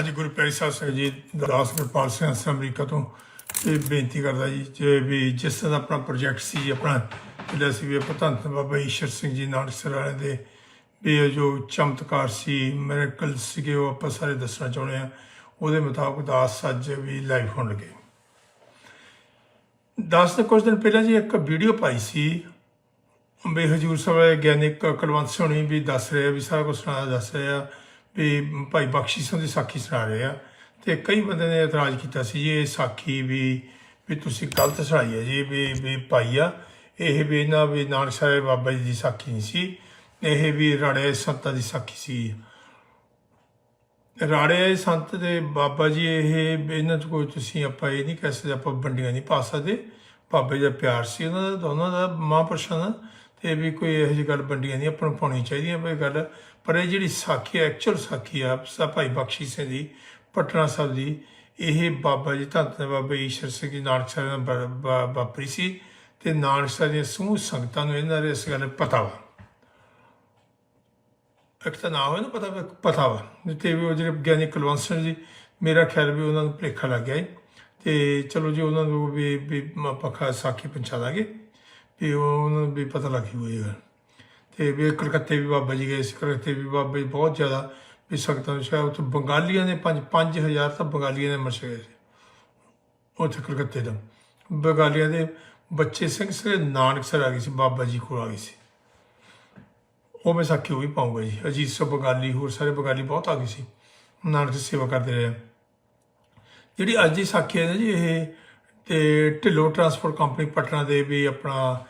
ਅੱਜ ਗੁਰੂ ਪਿਆਰੀ ਸਾਹਿਬ ਸਿੰਘ ਜੀ ਦਾਸ ਗੁਰਪਾਲ ਸਿੰਘ ਅਮਰੀਕਾ ਤੋਂ ਇਹ ਬੇਨਤੀ ਕਰਦਾ ਜੀ ਜੇ ਵੀ ਜਿਸ ਤਰ੍ਹਾਂ ਦਾ ਆਪਣਾ ਪ੍ਰੋਜੈਕਟ ਸੀ ਜੀ ਆਪਣਾ ਜਿਹੜਾ ਸੀ ਵੀ ਆਪਾਂ ਬਾਬਾ ਈਸ਼ਰ ਸਿੰਘ ਜੀ ਨਾਨਕ ਸਰ ਦੇ ਵੀ ਜੋ ਚਮਤਕਾਰ ਸੀ ਮਿਰੇਕਲ ਸੀਗੇ, ਉਹ ਆਪਾਂ ਸਾਰੇ ਦੱਸਣਾ ਚਾਹੁੰਦੇ ਆ ਉਹਦੇ ਮੁਤਾਬਕ ਦਾਸ ਅੱਜ ਵੀ ਲਾਈਵ ਹੋਣ ਲੱਗੇ। ਦਾਸ ਨੇ ਕੁਝ ਦਿਨ ਪਹਿਲਾਂ ਜੀ ਇੱਕ ਵੀਡੀਓ ਪਾਈ ਸੀ। ਵੀ ਹਜੂਰ ਸਾਹਿਬ ਗਿਆਨਿਕ ਕੁਲਵੰਤ ਸੋਣੀ ਵੀ ਦੱਸ ਰਿਹਾ ਵੀ ਸਾਰਾ ਕੁਝ ਸੁਣਾ ਦੱਸ ਰਿਹਾ ਵੀ ਭਾਈ ਬਖਸ਼ੀ ਸਿੰਘ ਦੀ ਸਾਖੀ ਸੁਣਾ ਰਹੇ ਆ। ਤੇ ਕਈ ਬੰਦੇ ਨੇ ਇਤਰਾਜ਼ ਕੀਤਾ ਸੀ ਜੀ, ਇਹ ਸਾਖੀ ਵੀ ਵੀ ਤੁਸੀਂ ਗਲਤ ਸੁਣਾਈ ਹੈ ਜੀ, ਵੀ ਵੀ ਭਾਈ ਆ, ਇਹ ਵੀ ਨਾ ਵੀ ਨਾਨਕ ਸਾਹਿਬ ਬਾਬਾ ਜੀ ਦੀ ਸਾਖੀ ਨਹੀਂ ਸੀ, ਇਹ ਵੀ ਰਾੜੇ ਸੰਤਾਂ ਦੀ ਸਾਖੀ ਸੀ। ਰਾੜੇ ਸੰਤ ਦੇ ਬਾਬਾ ਜੀ, ਇਹ, ਇਹਨਾਂ ਚ ਕੋਈ ਤੁਸੀਂ ਆਪਾਂ ਇਹ ਨਹੀਂ ਕਹਿ ਸਕਦੇ, ਆਪਾਂ ਵੰਡੀਆਂ ਨਹੀਂ ਪਾ ਸਕਦੇ। ਬਾਬੇ ਦਾ ਪਿਆਰ ਸੀ ਉਹਨਾਂ ਦਾ ਦੋਨਾਂ ਦਾ ਮਹਾਂਪੁਰਸ਼ਾਂ ਦਾ, ਤੇ ਵੀ ਕੋਈ ਇਹੋ ਜਿਹੀ ਗੱਲ ਵੰਡੀਆਂ ਨਹੀਂ, ਆਪਾਂ ਨੂੰ ਪਾਉਣੀ ਚਾਹੀਦੀਆਂ, ਵੀ ਗੱਲ ਪਰ ਇਹ ਜਿਹੜੀ ਸਾਖੀ ਐਕਚੁਅਲ ਸਾਖੀ ਆ, ਸਾ ਭਾਈ ਬਖਸ਼ੀ ਸਿੰਘ ਦੀ ਪਟਨਾ ਸਾਹਿਬ ਦੀ ਇਹ ਬਾਬਾ ਜੀ ਧੰਨ ਧੰਨ ਬਾਬਾ ਈਸ਼ਰ ਸਿੰਘ ਜੀ, ਨਾਨਕ ਸਾਹਿਬ ਨਾਲ ਵਾ- ਵਾਪਰੀ ਸੀ ਤੇ ਨਾਨਕ ਸਾਹਿਬ ਦੀਆਂ ਸਮੂਹ ਸੰਗਤਾਂ ਨੂੰ ਇਹਨਾਂ ਦੇ ਇਸ ਗੱਲ ਪਤਾ ਵਾ। ਇੱਕ ਤਾਂ ਨਾ ਹੋਏ ਨਾ ਪਤਾ ਪਤਾ ਵਾ। ਤੇ ਵੀ ਉਹ ਜਿਹੜੇ ਗਿਆਨੀ ਕੁਲਵੰਤ ਸਿੰਘ ਜੀ, ਮੇਰਾ ਖਿਆਲ ਵੀ ਉਹਨਾਂ ਨੂੰ ਭੁਲੇਖਾ ਲੱਗ ਗਿਆ ਏ ਤੇ ਚਲੋ ਜੀ, ਉਹਨਾਂ ਨੂੰ ਵੀ ਪੱਖਾ ਸਾਖੀ ਪਹੁੰਚਾ ਦਾਂਗੇ। ਵੀ ਉਹਨਾਂ ਨੂੰ ਵੀ ਪਤਾ ਲੱਗੀ ਹੋਈ ਤੇ ਵੀ ਕਲਕੱਤੇ ਵੀ ਬਾਬਾ ਜੀ ਗਏ ਸੀ ਕਲਕੱਤੇ ਵੀ ਬਾਬਾ ਜੀ ਬਹੁਤ ਜ਼ਿਆਦਾ ਵੀ ਸੰਗਤਾਂ ਨੂੰ ਸ਼ਾਇਦ ਉੱਥੇ ਬੰਗਾਲੀਆਂ ਨੇ 5 5000 ਤਾਂ ਬੰਗਾਲੀਆਂ ਨੇ ਮਰ ਗਏ ਸੀ। ਉੱਥੇ ਕਲਕੱਤੇ ਦਾ ਬੰਗਾਲੀਆਂ ਦੇ ਬੱਚੇ ਸਿੰਘ ਸਰੇ ਨਾਨਕ ਸਰ ਆ ਗਏ ਸੀ, ਬਾਬਾ ਜੀ ਕੋਲ ਆ ਗਏ ਸੀ। ਉਹ ਮੈਂ ਸਾਖੀ ਉਹ ਵੀ ਪਾਉਂਗਾ ਜੀ। ਅਜੀਤ ਸੋ ਬੰਗਾਲੀ, ਹੋਰ ਸਾਰੇ ਬੰਗਾਲੀ ਬਹੁਤ ਆ ਗਏ ਸੀ। ਨਾਨਕ ਦੀ ਸੇਵਾ ਕਰਦੇ ਰਹੇ। ਜਿਹੜੀ ਅੱਜ ਦੀ ਸਾਖੀ ਹੈ ਜੀ ਇਹ, ਤੇ ਢਿੱਲੋ ਟਰਾਂਸਪੋਰਟ ਕੰਪਨੀ ਪਟਨਾ ਦੇ ਵੀ ਆਪਣਾ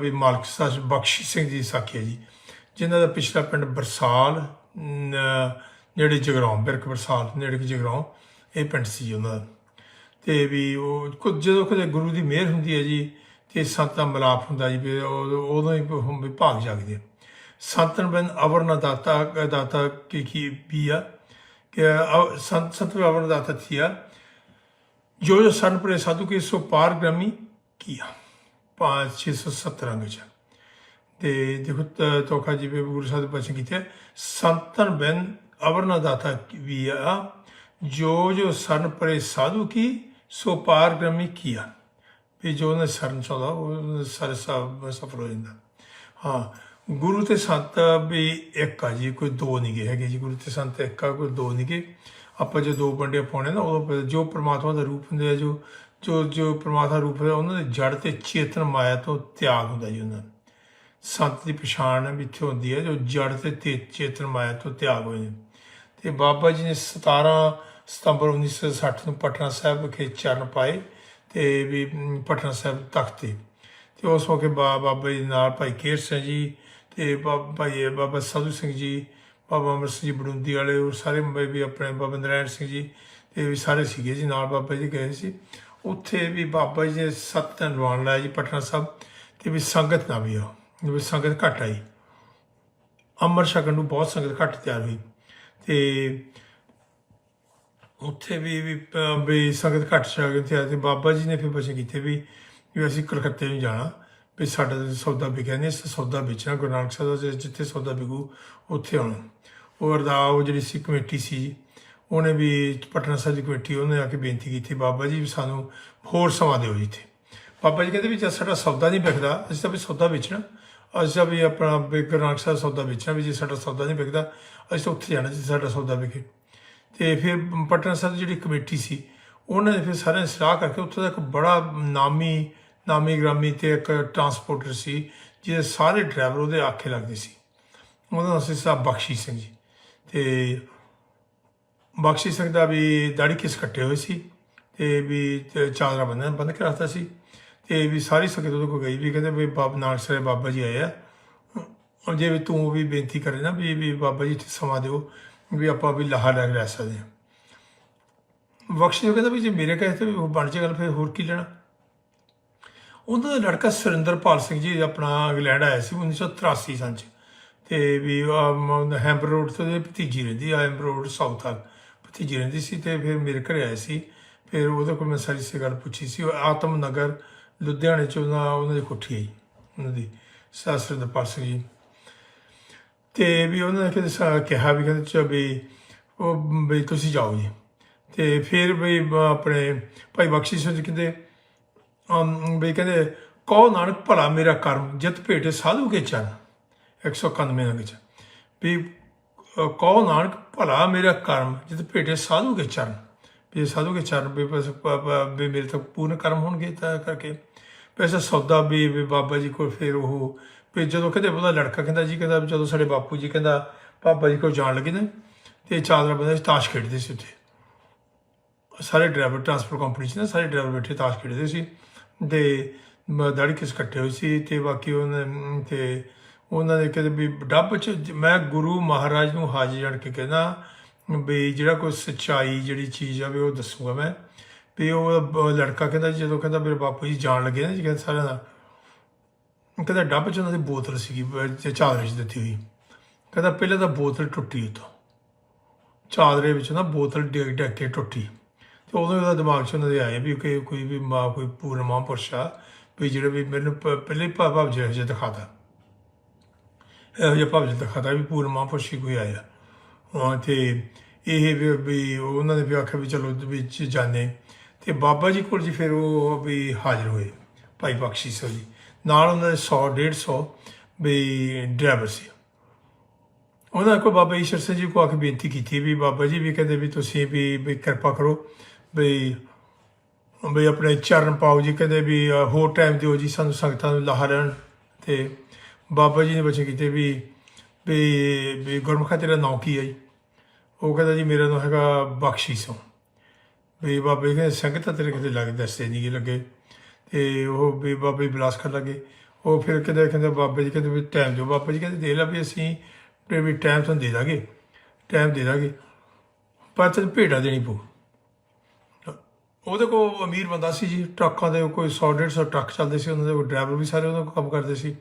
ਵੀ ਮਾਲਕ ਸਾਜ ਬਖਸ਼ੀ ਸਿੰਘ ਜੀ ਸਾਖੀ ਹੈ ਜੀ, ਜਿਨ੍ਹਾਂ ਦਾ ਪਿਛਲਾ ਪਿੰਡ ਬਰਸਾਲ ਨੇੜੇ ਜਗਰਾਉਂ ਬਿਰਕ ਬਰਸਾਲ, ਨੇੜੇ ਕਿ ਜਗਰਾਉਂ, ਇਹ ਪਿੰਡ ਸੀ ਜੀ ਉਹਨਾਂ ਦਾ। ਤੇ ਵੀ ਉਹ ਕੁ- ਜਦੋਂ ਕਦੇ ਗੁਰੂ ਦੀ ਮਿਹਰ ਹੁੰਦੀ ਹੈ ਜੀ, ਤੇ ਸੰਤ ਦਾ ਮਿਲਾਪ ਹੁੰਦਾ ਜੀ ਵੀ ਉਦੋਂ ਹੀ ਵੀ ਭਾਗ ਜਾਗਦੇ ਆ। ਸੰਤਨ ਬਨ ਅਵਰਨ ਦਾਤਾ ਦਾਤਾ ਕੀ ਕੀ ਵੀ ਆ, ਕਿ ਸੰਤ ਸੰਤ ਅਵਰਨ ਦਾਤਾ ਥੀਆ ਜੋ ਜੋ ਸਨ ਪਰੇ ਸਾਧੂ ਕੇ ਸੋ ਪਾਰ ਗ੍ਰਮੀ ਕੀਆ। 5670 ਅੰਗ ਚ ਤੇ ਦੇਖੋ ਤੋਖਾ ਜੀ ਵੀ ਗੁਰੂ ਸਾਹਿਬ ਦੇ ਬਚਨ ਕੀਤੇ। ਸੰਤਨ ਬਨ ਅਵਰਨ ਦਾਤਾ ਵੀ ਆ। ਜੋ ਜੋ ਸਰਨ ਪਰੇ ਸਾਧੂ ਕੀ, ਸੋ ਪਾਰ ਗ੍ਰਮੀ ਕੀਆ ਵੀ ਜੋ ਨੇ ਸਰਨ ਚਾਹਦਾ ਉਹ ਸਾਰੇ ਸਭ ਸਫਲ ਹੋ ਜਾਂਦਾ। ਹਾਂ, ਗੁਰੂ ਤੇ ਸੰਤ ਵੀ ਇੱਕ ਆ ਜੀ, ਕੋਈ ਦੋ ਨਹੀਂ ਗੇ ਹੈਗੇ ਜੀ। ਗੁਰੂ ਤੇ ਸੰਤ ਇੱਕ ਆ, ਕੋਈ ਦੋ ਨਹੀਂ ਗੇ। ਆਪਾਂ ਜੇ ਦੋ ਵੰਡੇ ਪਾਉਣੇ ਨਾ ਉਹ ਜੋ ਪ੍ਰਮਾਤਮਾ ਦਾ ਰੂਪ ਹੁੰਦੇ ਆ ਜੋ ਜੋ ਜੋ ਪਰਮਾਤਮਾ ਰੂਪ ਹੈ, ਉਹਨਾਂ ਦੇ ਜੜ ਤੇ ਚੇਤਨ ਮਾਇਆ ਤੋਂ ਤਿਆਗ ਹੁੰਦਾ ਜੀ ਉਹਨਾਂ ਦਾ ਸੰਤ ਦੀ ਪਛਾਣ ਵੀ ਇੱਥੇ ਹੁੰਦੀ ਹੈ, ਜੋ ਜੜ ਤੇ ਤੇ ਚੇਤਨ ਮਾਇਆ ਤੋਂ ਤਿਆਗ ਹੋਏ ਨੇ। ਤੇ ਬਾਬਾ ਜੀ ਨੇ 17 ਸਤੰਬਰ 1960 ਨੂੰ ਪਟਨਾ ਸਾਹਿਬ ਵਿਖੇ ਚਰਨ ਪਾਏ ਤੇ ਵੀ ਪਟਨਾ ਸਾਹਿਬ ਤਖਤ ਤੇ। ਤੇ ਉਸ ਮੌਕੇ ਬਾ- ਬਾਬਾ ਜੀ ਨਾਲ ਭਾਈ ਕੇਰ ਸਿੰਘ ਜੀ ਤੇ ਬਾ- ਭਾਈ ਬਾਬਾ ਸਾਧੂ ਸਿੰਘ ਜੀ, ਬਾਬਾ ਅਮਰ ਸਿੰਘ ਜੀ ਬੜੁੰਦੀ ਵਾਲੇ, ਉਹ ਸਾਰੇ ਮੁੰਬਈ ਵੀ ਆਪਣੇ ਬਾਬਾ ਨਰਾਇਣ ਸਿੰਘ ਜੀ ਤੇ ਵੀ ਸਾਰੇ ਸੀਗੇ ਜੀ, ਨਾਲ ਬਾਬਾ ਜੀ ਗਏ ਸੀ। ਉੱਥੇ ਵੀ ਬਾਬਾ ਜੀ ਨੇ ਸੱਤ ਦਿਨ ਰਵਾਨ ਲਾਇਆ ਜੀ ਪਟਨਾ ਸਾਹਿਬ ਤੇ ਵੀ ਸੰਗਤ ਨਾ ਵੀ ਆ, ਵੀ ਸੰਗਤ ਘੱਟ ਆਈ। ਅੰਮ੍ਰਿਤ ਛਕਣ ਨੂੰ ਬਹੁਤ ਸੰਗਤ ਘੱਟ ਤਿਆਰ ਹੋਈ ਤੇ ਉੱਥੇ ਵੀ ਵੀ ਸੰਗਤ ਘੱਟ ਛਕ ਤਿਆਰ ਤੇ ਬਾਬਾ ਜੀ ਨੇ ਫਿਰ ਬਚਨ ਕੀਤੇ ਵੀ ਵੀ ਅਸੀਂ ਕਲਕੱਤੇ ਨੂੰ ਜਾਣਾ, ਵੀ ਸਾਡਾ ਸੌਦਾ ਵਿਕਿਆ ਨਹੀਂ ਅਸੀਂ ਸੌਦਾ ਵੇਚਣਾ, ਗੁਰੂ ਨਾਨਕ ਸਾਹਿਬ ਦਾ ਜਿੱਥੇ ਸੌਦਾ ਵਿਕੂ, ਉੱਥੇ ਆਉਣਾ। ਉਹ ਅਰਦਾ ਜਿਹੜੀ ਸੀ ਕਮੇਟੀ ਸੀ ਉਹਨੇ ਵੀ ਪਟਨਾ ਸਾਹਿਬ ਦੀ ਕਮੇਟੀ ਉਹਨੇ ਆ ਕੇ ਬੇਨਤੀ ਕੀਤੀ, ਬਾਬਾ ਜੀ ਵੀ ਸਾਨੂੰ ਹੋਰ ਸਮਾਂ ਦਿਓ ਜੀ ਇੱਥੇ। ਬਾਬਾ ਜੀ ਕਹਿੰਦੇ ਵੀ ਜਦ ਸਾਡਾ ਸੌਦਾ ਨਹੀਂ ਵਿਕਦਾ, ਅਸੀਂ ਤਾਂ ਵੀ ਸੌਦਾ ਵੇਚਣਾ। ਅਸੀਂ ਤਾਂ ਵੀ ਆਪਣਾ ਵੀ ਗੁਰੂ ਨਾਨਕ ਸਾਹਿਬ ਸੌਦਾ ਵੇਚਣਾ ਵੀ ਜੇ ਸਾਡਾ ਸੌਦਾ ਨਹੀਂ ਵਿਕਦਾ, ਅਸੀਂ ਤਾਂ ਉੱਥੇ ਜਾਣਾ ਜਿੱਥੇ ਸਾਡਾ ਸੌਦਾ ਵਿਕੇ। ਤੇ ਫਿਰ ਪਟਨਾ ਸਾਹਿਬ ਦੀ ਜਿਹੜੀ ਕਮੇਟੀ ਸੀ, ਉਹਨਾਂ ਨੇ ਫਿਰ ਸਾਰਿਆਂ ਨੇ ਸਲਾਹ ਕਰਕੇ ਉੱਥੇ ਦਾ ਇੱਕ ਬੜਾ ਨਾਮੀ ਨਾਮੀ ਗ੍ਰਾਮੀ ਤੇ ਇੱਕ ਟਰਾਂਸਪੋਰਟਰ ਸੀ, ਜਿਹਦੇ ਸਾਰੇ ਡਰਾਈਵਰ ਉਹਦੇ ਆਖੇ ਲੱਗਦੇ ਸੀ। ਉਹਦਾ ਨਾਮ ਸੀ ਸਾਹਿਬ ਬਖਸ਼ੀ ਸਿੰਘ ਜੀ। ਤੇ ਬਖਸ਼ੀ ਸਿੰਘ ਦਾ ਵੀ ਦਾੜੀ ਕਿਸ ਕੱਟੇ ਹੋਏ ਸੀ ਤੇ ਵੀ ਤੇ ਚਾਦਰਾ ਬੰਨ੍ਹ ਬੰਦ ਕੇ ਰੱਖਦਾ ਸੀ ਤੇ ਵੀ ਸਾਰੀ ਸੰਗਤ ਉਹਦੇ ਕੋਲ ਗਈ ਵੀ ਕਹਿੰਦੇ ਵੀ ਬਾਬ ਨਾਨਕ ਸਰੇ ਬਾਬਾ ਜੀ ਆਏ ਆ। ਹੁਣ ਜੇ ਵੀ ਤੂੰ ਵੀ ਬੇਨਤੀ ਕਰੇ ਨਾ ਵੀ ਵੀ ਬਾਬਾ ਜੀ ਇੱਥੇ ਸਮਾਂ ਦਿਓ, ਵੀ ਆਪਾਂ ਵੀ ਲਾਹਾ ਲੈ ਕੇ ਰਹਿ ਸਕਦੇ ਹਾਂ। ਬਖਸ਼ੀ ਉਹ ਕਹਿੰਦਾ ਵੀ ਜੇ ਮੇਰੇ ਕਹੇ ਤੇ ਵੀ ਉਹ ਬਣ ਜਾਏਗਾ ਫਿਰ ਹੋਰ ਕੀ ਲੈਣਾ? ਉਹਨਾਂ ਦਾ ਲੜਕਾ ਸੁਰਿੰਦਰਪਾਲ ਸਿੰਘ ਜੀ ਆਪਣਾ ਇੰਗਲੈਂਡ ਆਇਆ ਸੀ 1983 ਸਾਲ ਚ ਤੇ ਵੀ ਹੈਂਬਰ ਰੋਡ ਤੋਂ ਉਹਦੀ ਭਤੀਜੀ ਰਹਿੰਦੀ ਹੈਂਬਰ ਰੋਡ, ਸਾਊਥ ਹਾਲ ਭਤੀਜੀ ਰਹਿੰਦੀ ਸੀ ਤੇ ਫਿਰ ਮੇਰੇ ਘਰੇ ਆਏ ਸੀ। ਫਿਰ ਉਹਦੇ ਕੋਲ ਮੈਂ ਸਾਰੀ ਸੇ ਗੱਲ ਪੁੱਛੀ ਸੀ। ਉਹ ਆਤਮ ਨਗਰ ਲੁਧਿਆਣੇ ਚ ਉਹਨਾਂ ਉਹਨਾਂ ਦੀ ਕੋਠੀ ਆਈ ਉਹਨਾਂ ਦੀ ਸਾਸਰ ਦਾ ਸਿੰਘ ਜੀ। ਤੇ ਵੀ ਉਹਨਾਂ ਨੇ ਕਿਹਾ ਕਿਹਾ ਵੀ ਕਹਿੰਦੇ ਚ ਵੀ ਉਹ ਵੀ ਤੁਸੀਂ ਜਾਓ ਜੀ। ਤੇ ਫਿਰ ਵੀ ਆਪਣੇ ਭਾਈ ਬਖਸ਼ੀ ਸਿੰਘ ਜੀ ਕਹਿੰਦੇ ਵੀ ਕਹਿੰਦੇ, ਕਹੋ ਨਾਨਕ ਭਲਾ ਮੇਰਾ ਕਰਮ, ਜਿਤ ਭੇਟੇ ਸਾਧੂ ਕੇ ਚਰਨ 191 ਅੰਗ ਚ। ਵੀ ਕਹੋ ਨਾਨਕ ਭਲਾ ਮੇਰਾ ਕਰਮ ਜਿਤ ਭੇਟੇ ਸਾਧੂ ਕੇ ਚਰਨ। ਵੀ ਸਾਧੂ ਕੇ ਚਰਨ ਵੀ ਬਸ ਪ- ਵੀ ਮੇਰੇ ਤੱਕ ਪੂਰਨ ਕਰਮ ਹੋਣਗੇ ਤਾਂ ਕਰਕੇ। ਵੈਸੇ ਸੌਦਾ ਵੀ ਵੀ ਬਾਬਾ ਜੀ ਕੋਲ ਫਿਰ ਉਹ ਵੀ ਜਦੋਂ ਕਹਿੰਦੇ ਉਹਦਾ ਲੜਕਾ ਕਹਿੰਦਾ ਜੀ ਕਹਿੰਦਾ ਵੀ ਜਦੋਂ ਸਾਡੇ ਬਾਪੂ ਜੀ ਕਹਿੰਦਾ ਬਾਬਾ ਜੀ ਕੋਲ ਜਾਣ ਲੱਗੇ ਨੇ ਤੇ ਚਾਦਰਾ ਬੰਦੇ ਤਾਸ਼ ਖੇਡਦੇ ਸੀ ਉੱਥੇ। ਸਾਰੇ ਡਰਾਈਵਰ ਟਰਾਂਸਪੋਰਟ ਕੰਪਨੀ 'ਚ ਨਾ ਸਾਰੇ ਡਰਾਈਵਰ ਬੈਠੇ ਤਾਸ਼ ਖੇਡਦੇ ਸੀ। ਤੇ ਮ- ਦਾੜੀ ਕਿਸ ਇਕੱਠੇ ਹੋਏ ਸੀ ਤੇ ਬਾਕੀ ਉਹਨੇ ਅਮ, ਤੇ ਉਹਨਾਂ ਦੇ ਕਹਿੰਦੇ ਵੀ ਡੱਬ 'ਚ ਮੈਂ ਗੁਰੂ ਮਹਾਰਾਜ ਨੂੰ ਹਾਜ਼ਰ ਜਾਣ ਕੇ ਕਹਿੰਦਾ ਵੀ ਜਿਹੜਾ ਕੋਈ ਸੱਚਾਈ ਜਿਹੜੀ ਚੀਜ਼ ਆ ਵੀ ਉਹ ਦੱਸੂਗਾ ਮੈਂ। ਵੀ ਉਹ ਲੜਕਾ ਕਹਿੰਦਾ ਜੀ, ਜਦੋਂ ਕਹਿੰਦਾ ਮੇਰੇ ਬਾਪੂ ਜੀ ਜਾਣ ਲੱਗੇ ਨਾ ਜੀ ਕਹਿੰਦਾ ਸਾਰਿਆਂ ਦਾ। ਕਹਿੰਦਾ ਡੱਬ 'ਚ ਉਹਨਾਂ ਦੀ ਬੋਤਲ ਸੀਗੀ ਚਾਦਰੇ 'ਚ ਦਿੱਤੀ ਹੋਈ। ਕਹਿੰਦਾ ਪਹਿਲਾਂ ਤਾਂ ਬੋਤਲ ਟੁੱਟੀ ਉਤੋਂ ਚਾਦਰੇ ਵਿੱਚ ਨਾ ਬੋਤਲ ਡਿੱਗ ਡਿੱਗ ਕੇ ਟੁੱਟੀ। ਤੇ ਉਦੋਂ ਹੀ ਉਹਦਾ ਦਿਮਾਗ 'ਚ ਉਹਨਾਂ ਦੇ ਆਏ ਵੀ ਕਿ ਕੋਈ ਵੀ ਮਾਂ ਕੋਈ ਪੂਰਨ ਮਹਾਂਪੁਰਸ਼ ਆ ਵੀ ਜਿਹੜੇ ਵੀ ਮੈਨੂੰ ਪ- ਪਹਿਲੇ ਭਾਵ ਭਾਵ ਜਿਹੇ ਜਿਹੇ ਦਿਖਾਦਾ ਇਹੋ ਜਿਹਾ ਭਾਵ ਜਿਹੇ ਦਿਖਾਦਾ ਵੀ ਪੂਰਨ ਮਹਾਂਪੁਰਸ਼ੀ ਕੋਈ ਆਇਆ। ਹਾਂ, ਤੇ ਇਹ ਵੀ ਉਹਨਾਂ ਨੇ ਵੀ ਆਖਿਆ ਵੀ ਚਲੋ ਵਿੱਚ ਜਾਣੇ। ਤੇ ਬਾਬਾ ਜੀ ਕੋਲ ਜੀ ਫਿਰ ਉਹ ਵੀ ਹਾਜ਼ਰ ਹੋਏ, ਭਾਈ ਬਖਸ਼ੀ ਸਿੰਘ ਜੀ। ਨਾਲ ਉਹਨਾਂ ਦੇ 100 150 ਵੀ ਡਰਾਈਵਰ ਸੀ। ਉਹਨਾਂ ਕੋਲ ਬਾਬਾ ਈਸ਼ਰ ਸਿੰਘ ਜੀ ਕੋ ਆ ਕੇ ਬੇਨਤੀ ਕੀਤੀ ਵੀ ਬਾਬਾ ਜੀ ਵੀ ਕਹਿੰਦੇ ਵੀ ਤੁਸੀਂ ਵੀ ਵੀ ਕਿਰਪਾ ਕਰੋ ਵੀ ਵੀ ਆਪਣੇ ਚਰਨ ਪਾਓ ਜੀ। ਕਹਿੰਦੇ ਵੀ ਹੋਰ ਟਾਈਮ ਦਿਓ ਜੀ, ਸਾਨੂੰ ਸੰਗਤਾਂ ਨੂੰ ਲਾਹਾ ਲੈਣ ਤੇ ਬਾਬਾ ਜੀ ਨੇ ਬਚਨ ਕੀਤੇ ਵੀ ਵੀ ਗੁਰਮੁਖਾ ਤੇਰਾ ਨਾਂ ਕੀ ਹੈ ਜੀ? ਉਹ ਕਹਿੰਦਾ ਜੀ, ਮੇਰਾ ਨਾਂ ਹੈਗਾ ਬਖਸ਼ੀ ਸਿੰਘ। ਵੀ ਬਾਬੇ ਕਹਿੰਦੇ, ਸੰਗਤ ਤੇਰੇ ਕਿਤੇ ਲੱਗ ਦੱਸਦੇ ਨਹੀਂ ਲੱਗੇ। ਤੇ ਉਹ ਵੀ ਬਾਬੇ ਬਲਾਸ ਕਰ ਲੱਗੇ। ਉਹ ਫਿਰ ਕਹਿੰਦੇ ਕਹਿੰਦੇ ਬਾਬਾ ਜੀ ਕਹਿੰਦੇ ਵੀ ਟਾਈਮ ਦਿਓ। ਬਾਬਾ ਜੀ ਕਹਿੰਦੇ ਦੇ ਲਾ ਵੀ ਅਸੀਂ ਤੇ ਵੀ ਟਾਈਮ ਤੁਹਾਨੂੰ ਦੇ ਦਾਂਗੇ। ਟਾਈਮ ਦੇ ਦਾਂਗੇ। ਪਰ ਤੈਨੂੰ ਭੇਟਾ ਦੇਣੀ ਪਊ। ਉਹਦੇ ਕੋਲ ਅਮੀਰ ਬੰਦਾ ਸੀ ਜੀ, ਟਰੱਕਾਂ ਦੇ ਕੋਈ 100 150 ਟਰੱਕ ਚੱਲਦੇ ਸੀ। ਉਹਨਾਂ ਦੇ ਕੋਲ ਡਰਾਈਵਰ ਵੀ ਸਾਰੇ ਉਹਨਾਂ ਕੋਲ ਕੰਮ ਕਰਦੇ ਸੀ।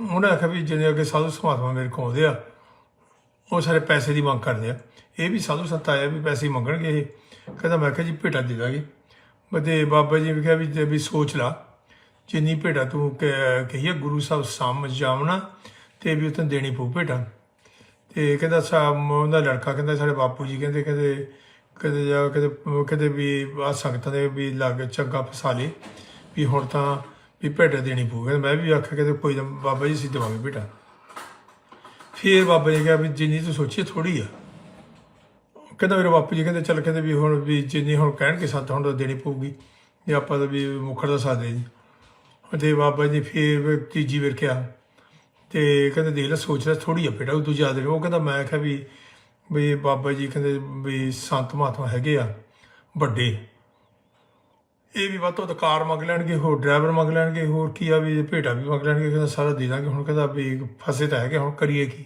ਉਹਨੇ ਆਖਿਆ ਵੀ ਜਿਹਨੇ ਅੱਗੇ ਸਾਧੂ ਸਮਾਤਮਾ ਮੇਰੇ ਕੋਲ ਆਉਂਦੇ ਆ, ਉਹ ਸਾਰੇ ਪੈਸੇ ਦੀ ਮੰਗ ਕਰਦੇ ਆ। ਇਹ ਵੀ ਸਾਧੂ ਸੰਤ ਆਇਆ ਵੀ ਪੈਸੇ ਮੰਗਣਗੇ ਇਹ। ਕਹਿੰਦਾ ਮੈਂ ਕਿਹਾ ਜੀ ਭੇਟਾ ਦੇ ਦਾਂਗੇ। ਬਤੇ ਬਾਬਾ ਜੀ ਵੀ ਕਿਹਾ ਵੀ ਜੇ ਵੀ ਸੋਚ ਲਾ, ਜਿੰਨੀ ਭੇਟਾ ਤੂੰ ਕ- ਕਹੀ ਗੁਰੂ ਸਾਹਿਬ ਸਾਹਮਣੇ ਜਾਵਣਾ, ਤੇ ਵੀ ਉਤਨ ਦੇਣੀ ਪਊ ਭੇਟਾ। ਤੇ ਕਹਿੰਦਾ ਸਾ ਉਹਦਾ ਲੜਕਾ ਕਹਿੰਦਾ ਸਾਡੇ ਬਾਪੂ ਜੀ ਕਹਿੰਦੇ ਕਹਿੰਦੇ ਕਦੇ ਜਾ ਕਦੇ ਕਦੇ ਵੀ ਆ ਸੰਗਤਾਂ ਦੇ ਵੀ ਲੱਗ ਚੰਗਾ ਫਸਾ ਲੇ, ਵੀ ਹੁਣ ਤਾਂ ਵੀ ਭੇਟਾ ਦੇਣੀ ਪਊ ਕਹਿੰਦਾ ਮੈਂ ਵੀ ਆਖਿਆ ਕਿ ਕੋਈ ਨਾ, ਬਾਬਾ ਜੀ ਅਸੀਂ ਦੇਵਾਂਗੇ ਭੇਟਾ। ਫਿਰ ਬਾਬਾ ਜੀ ਕਿਹਾ ਵੀ ਜਿੰਨੀ ਤੂੰ ਸੋਚੀ ਥੋੜੀ ਆ। ਕਹਿੰਦਾ ਮੇਰੇ ਬਾਪੂ ਜੀ ਕਹਿੰਦੇ, ਚੱਲ ਕਹਿੰਦੇ ਵੀ ਹੁਣ ਵੀ ਜਿੰਨੀ ਹੁਣ ਕਹਿਣਗੇ ਸੱਤ, ਹੁਣ ਤਾਂ ਦੇਣੀ ਪਊਗੀ। ਜੇ ਆਪਾਂ ਤਾਂ ਵੀ ਮੁਖੜ ਦਾ ਸਾਦੇ ਜੀ। ਤੇ ਬਾਬਾ ਜੀ ਫਿਰ ਤੀਜੀ ਵੇਰ ਕਿਹਾ, ਤੇ ਕਹਿੰਦੇ ਦੇਖ ਲੈ, ਸੋਚ ਲੈ ਥੋੜੀ ਆ ਬੇਟਾ ਉਹ ਤੂੰ ਯਾਦ ਨਹੀਂ। ਉਹ ਕਹਿੰਦਾ, ਮੈਂ ਕਿਹਾ ਵੀ ਵੀ ਬਾਬਾ ਜੀ ਕਹਿੰਦੇ ਵੀ ਸੰਤ ਮਹਾਤਮਾ ਹੈਗੇ ਆ, ਵੱਡੇ। ਇਹ ਵੀ ਵੱਧ ਤੋਂ ਵੱਧ ਕਾਰ ਮੰਗ ਲੈਣਗੇ, ਹੋਰ ਡਰਾਈਵਰ ਮੰਗ ਲੈਣਗੇ, ਹੋਰ ਕੀ ਆ ਵੀ ਭੇਟਾ ਵੀ ਮੰਗ ਲੈਣਗੇ, ਕਹਿੰਦਾ ਸਾਰਾ ਦੇ ਦਾਂਗੇ। ਹੁਣ ਕਹਿੰਦਾ ਵੀ ਫਸੇ ਤਾਂ ਹੈਗੇ, ਹੁਣ ਕਰੀਏ ਕੀ?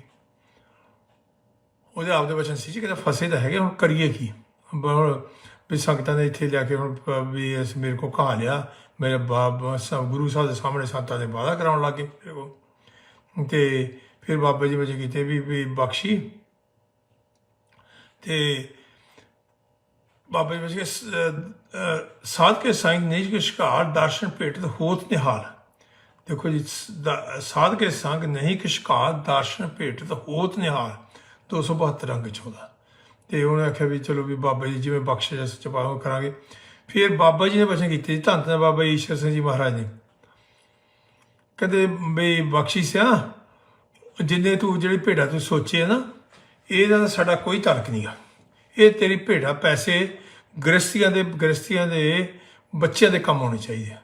ਉਹਦੇ ਆਪਦੇ ਵਚਨ ਸੀ ਜੀ, ਕਹਿੰਦਾ ਫਸੇ ਤਾਂ ਹੈਗੇ, ਹੁਣ ਕਰੀਏ ਕੀ? ਬ- ਹੁਣ ਵੀ ਸੰਗਤਾਂ ਨੇ ਇੱਥੇ ਲਿਆ ਕੇ ਹੁਣ ਵੀ ਇਸ ਮੇਰੇ ਕੋ ਕਹਾ ਲਿਆ, ਮੇਰੇ ਬਾਬਾ ਸ- ਗੁਰੂ ਸਾਹਿਬ ਦੇ ਸਾਹਮਣੇ ਸੰਤਾਂ ਦੇ ਵਾਦਾ ਕਰਾਉਣ ਲੱਗੇ ਮੇਰੇ ਕੋਲ। ਤੇ ਫਿਰ ਬਾਬਾ ਜੀ ਵਜੇ ਕੀਤੇ ਵੀ ਵੀ ਬਖਸ਼ੀ। ਤੇ ਬਾਬਾ ਜੀ ਵਜੇ ਸਾਧਕੇ ਕੇ ਸੰਗ ਨਿਜ ਕੇ ਸ਼ਿਕਾਰ ਦਰਸ਼ਨ ਭੇਟਤ ਹੋਤ ਨਿਹਾਲ। ਦੇਖੋ ਜੀ, ਸ- ਦਾ- ਸਾਧ ਕੇ ਸੰਗ ਨਹੀਂ ਕਿਸ਼ਕਾਰ ਦਰਸ਼ਨ ਭੇਟਤ ਹੋਤ ਨਿਹਾਲ। 272 ਅੰਗ 14 ਤੇ ਉਹਨੇ ਆਖਿਆ ਵੀ ਚਲੋ ਵੀ ਬਾਬਾ ਜੀ, ਜਿਵੇਂ ਬਖਸ਼ਿਸ਼ ਜਸ ਕਰਾਂਗੇ। ਫਿਰ ਬਾਬਾ ਜੀ ਨੇ ਬਚਨ ਕੀਤੇ ਜੀ, ਧੰਨ ਧੰਨ ਬਾਬਾ ਈਸ਼ਰ ਸਿੰਘ ਜੀ ਮਹਾਰਾਜ ਨੇ ਕਹਿੰਦੇ ਬਈ ਬਖਸ਼ਿਸ਼ ਆ, ਜਿੰਨੇ ਤੂੰ ਜਿਹੜੀ ਭੇਡਾ ਤੂੰ ਸੋਚੇ ਨਾ, ਇਹਦਾ ਸਾਡਾ ਕੋਈ ਤਰਕ ਨਹੀਂ ਨਹੀਂਗਾ ਇਹ ਤੇਰੀ ਭੇਡਾ ਪੈਸੇ ਗ੍ਰਸਤੀਆਂ ਦੇ ਗ੍ਰਸਤੀਆਂ ਦੇ ਬੱਚਿਆਂ ਦੇ ਕੰਮ ਆਉਣੇ ਚਾਹੀਦੇ ਆ।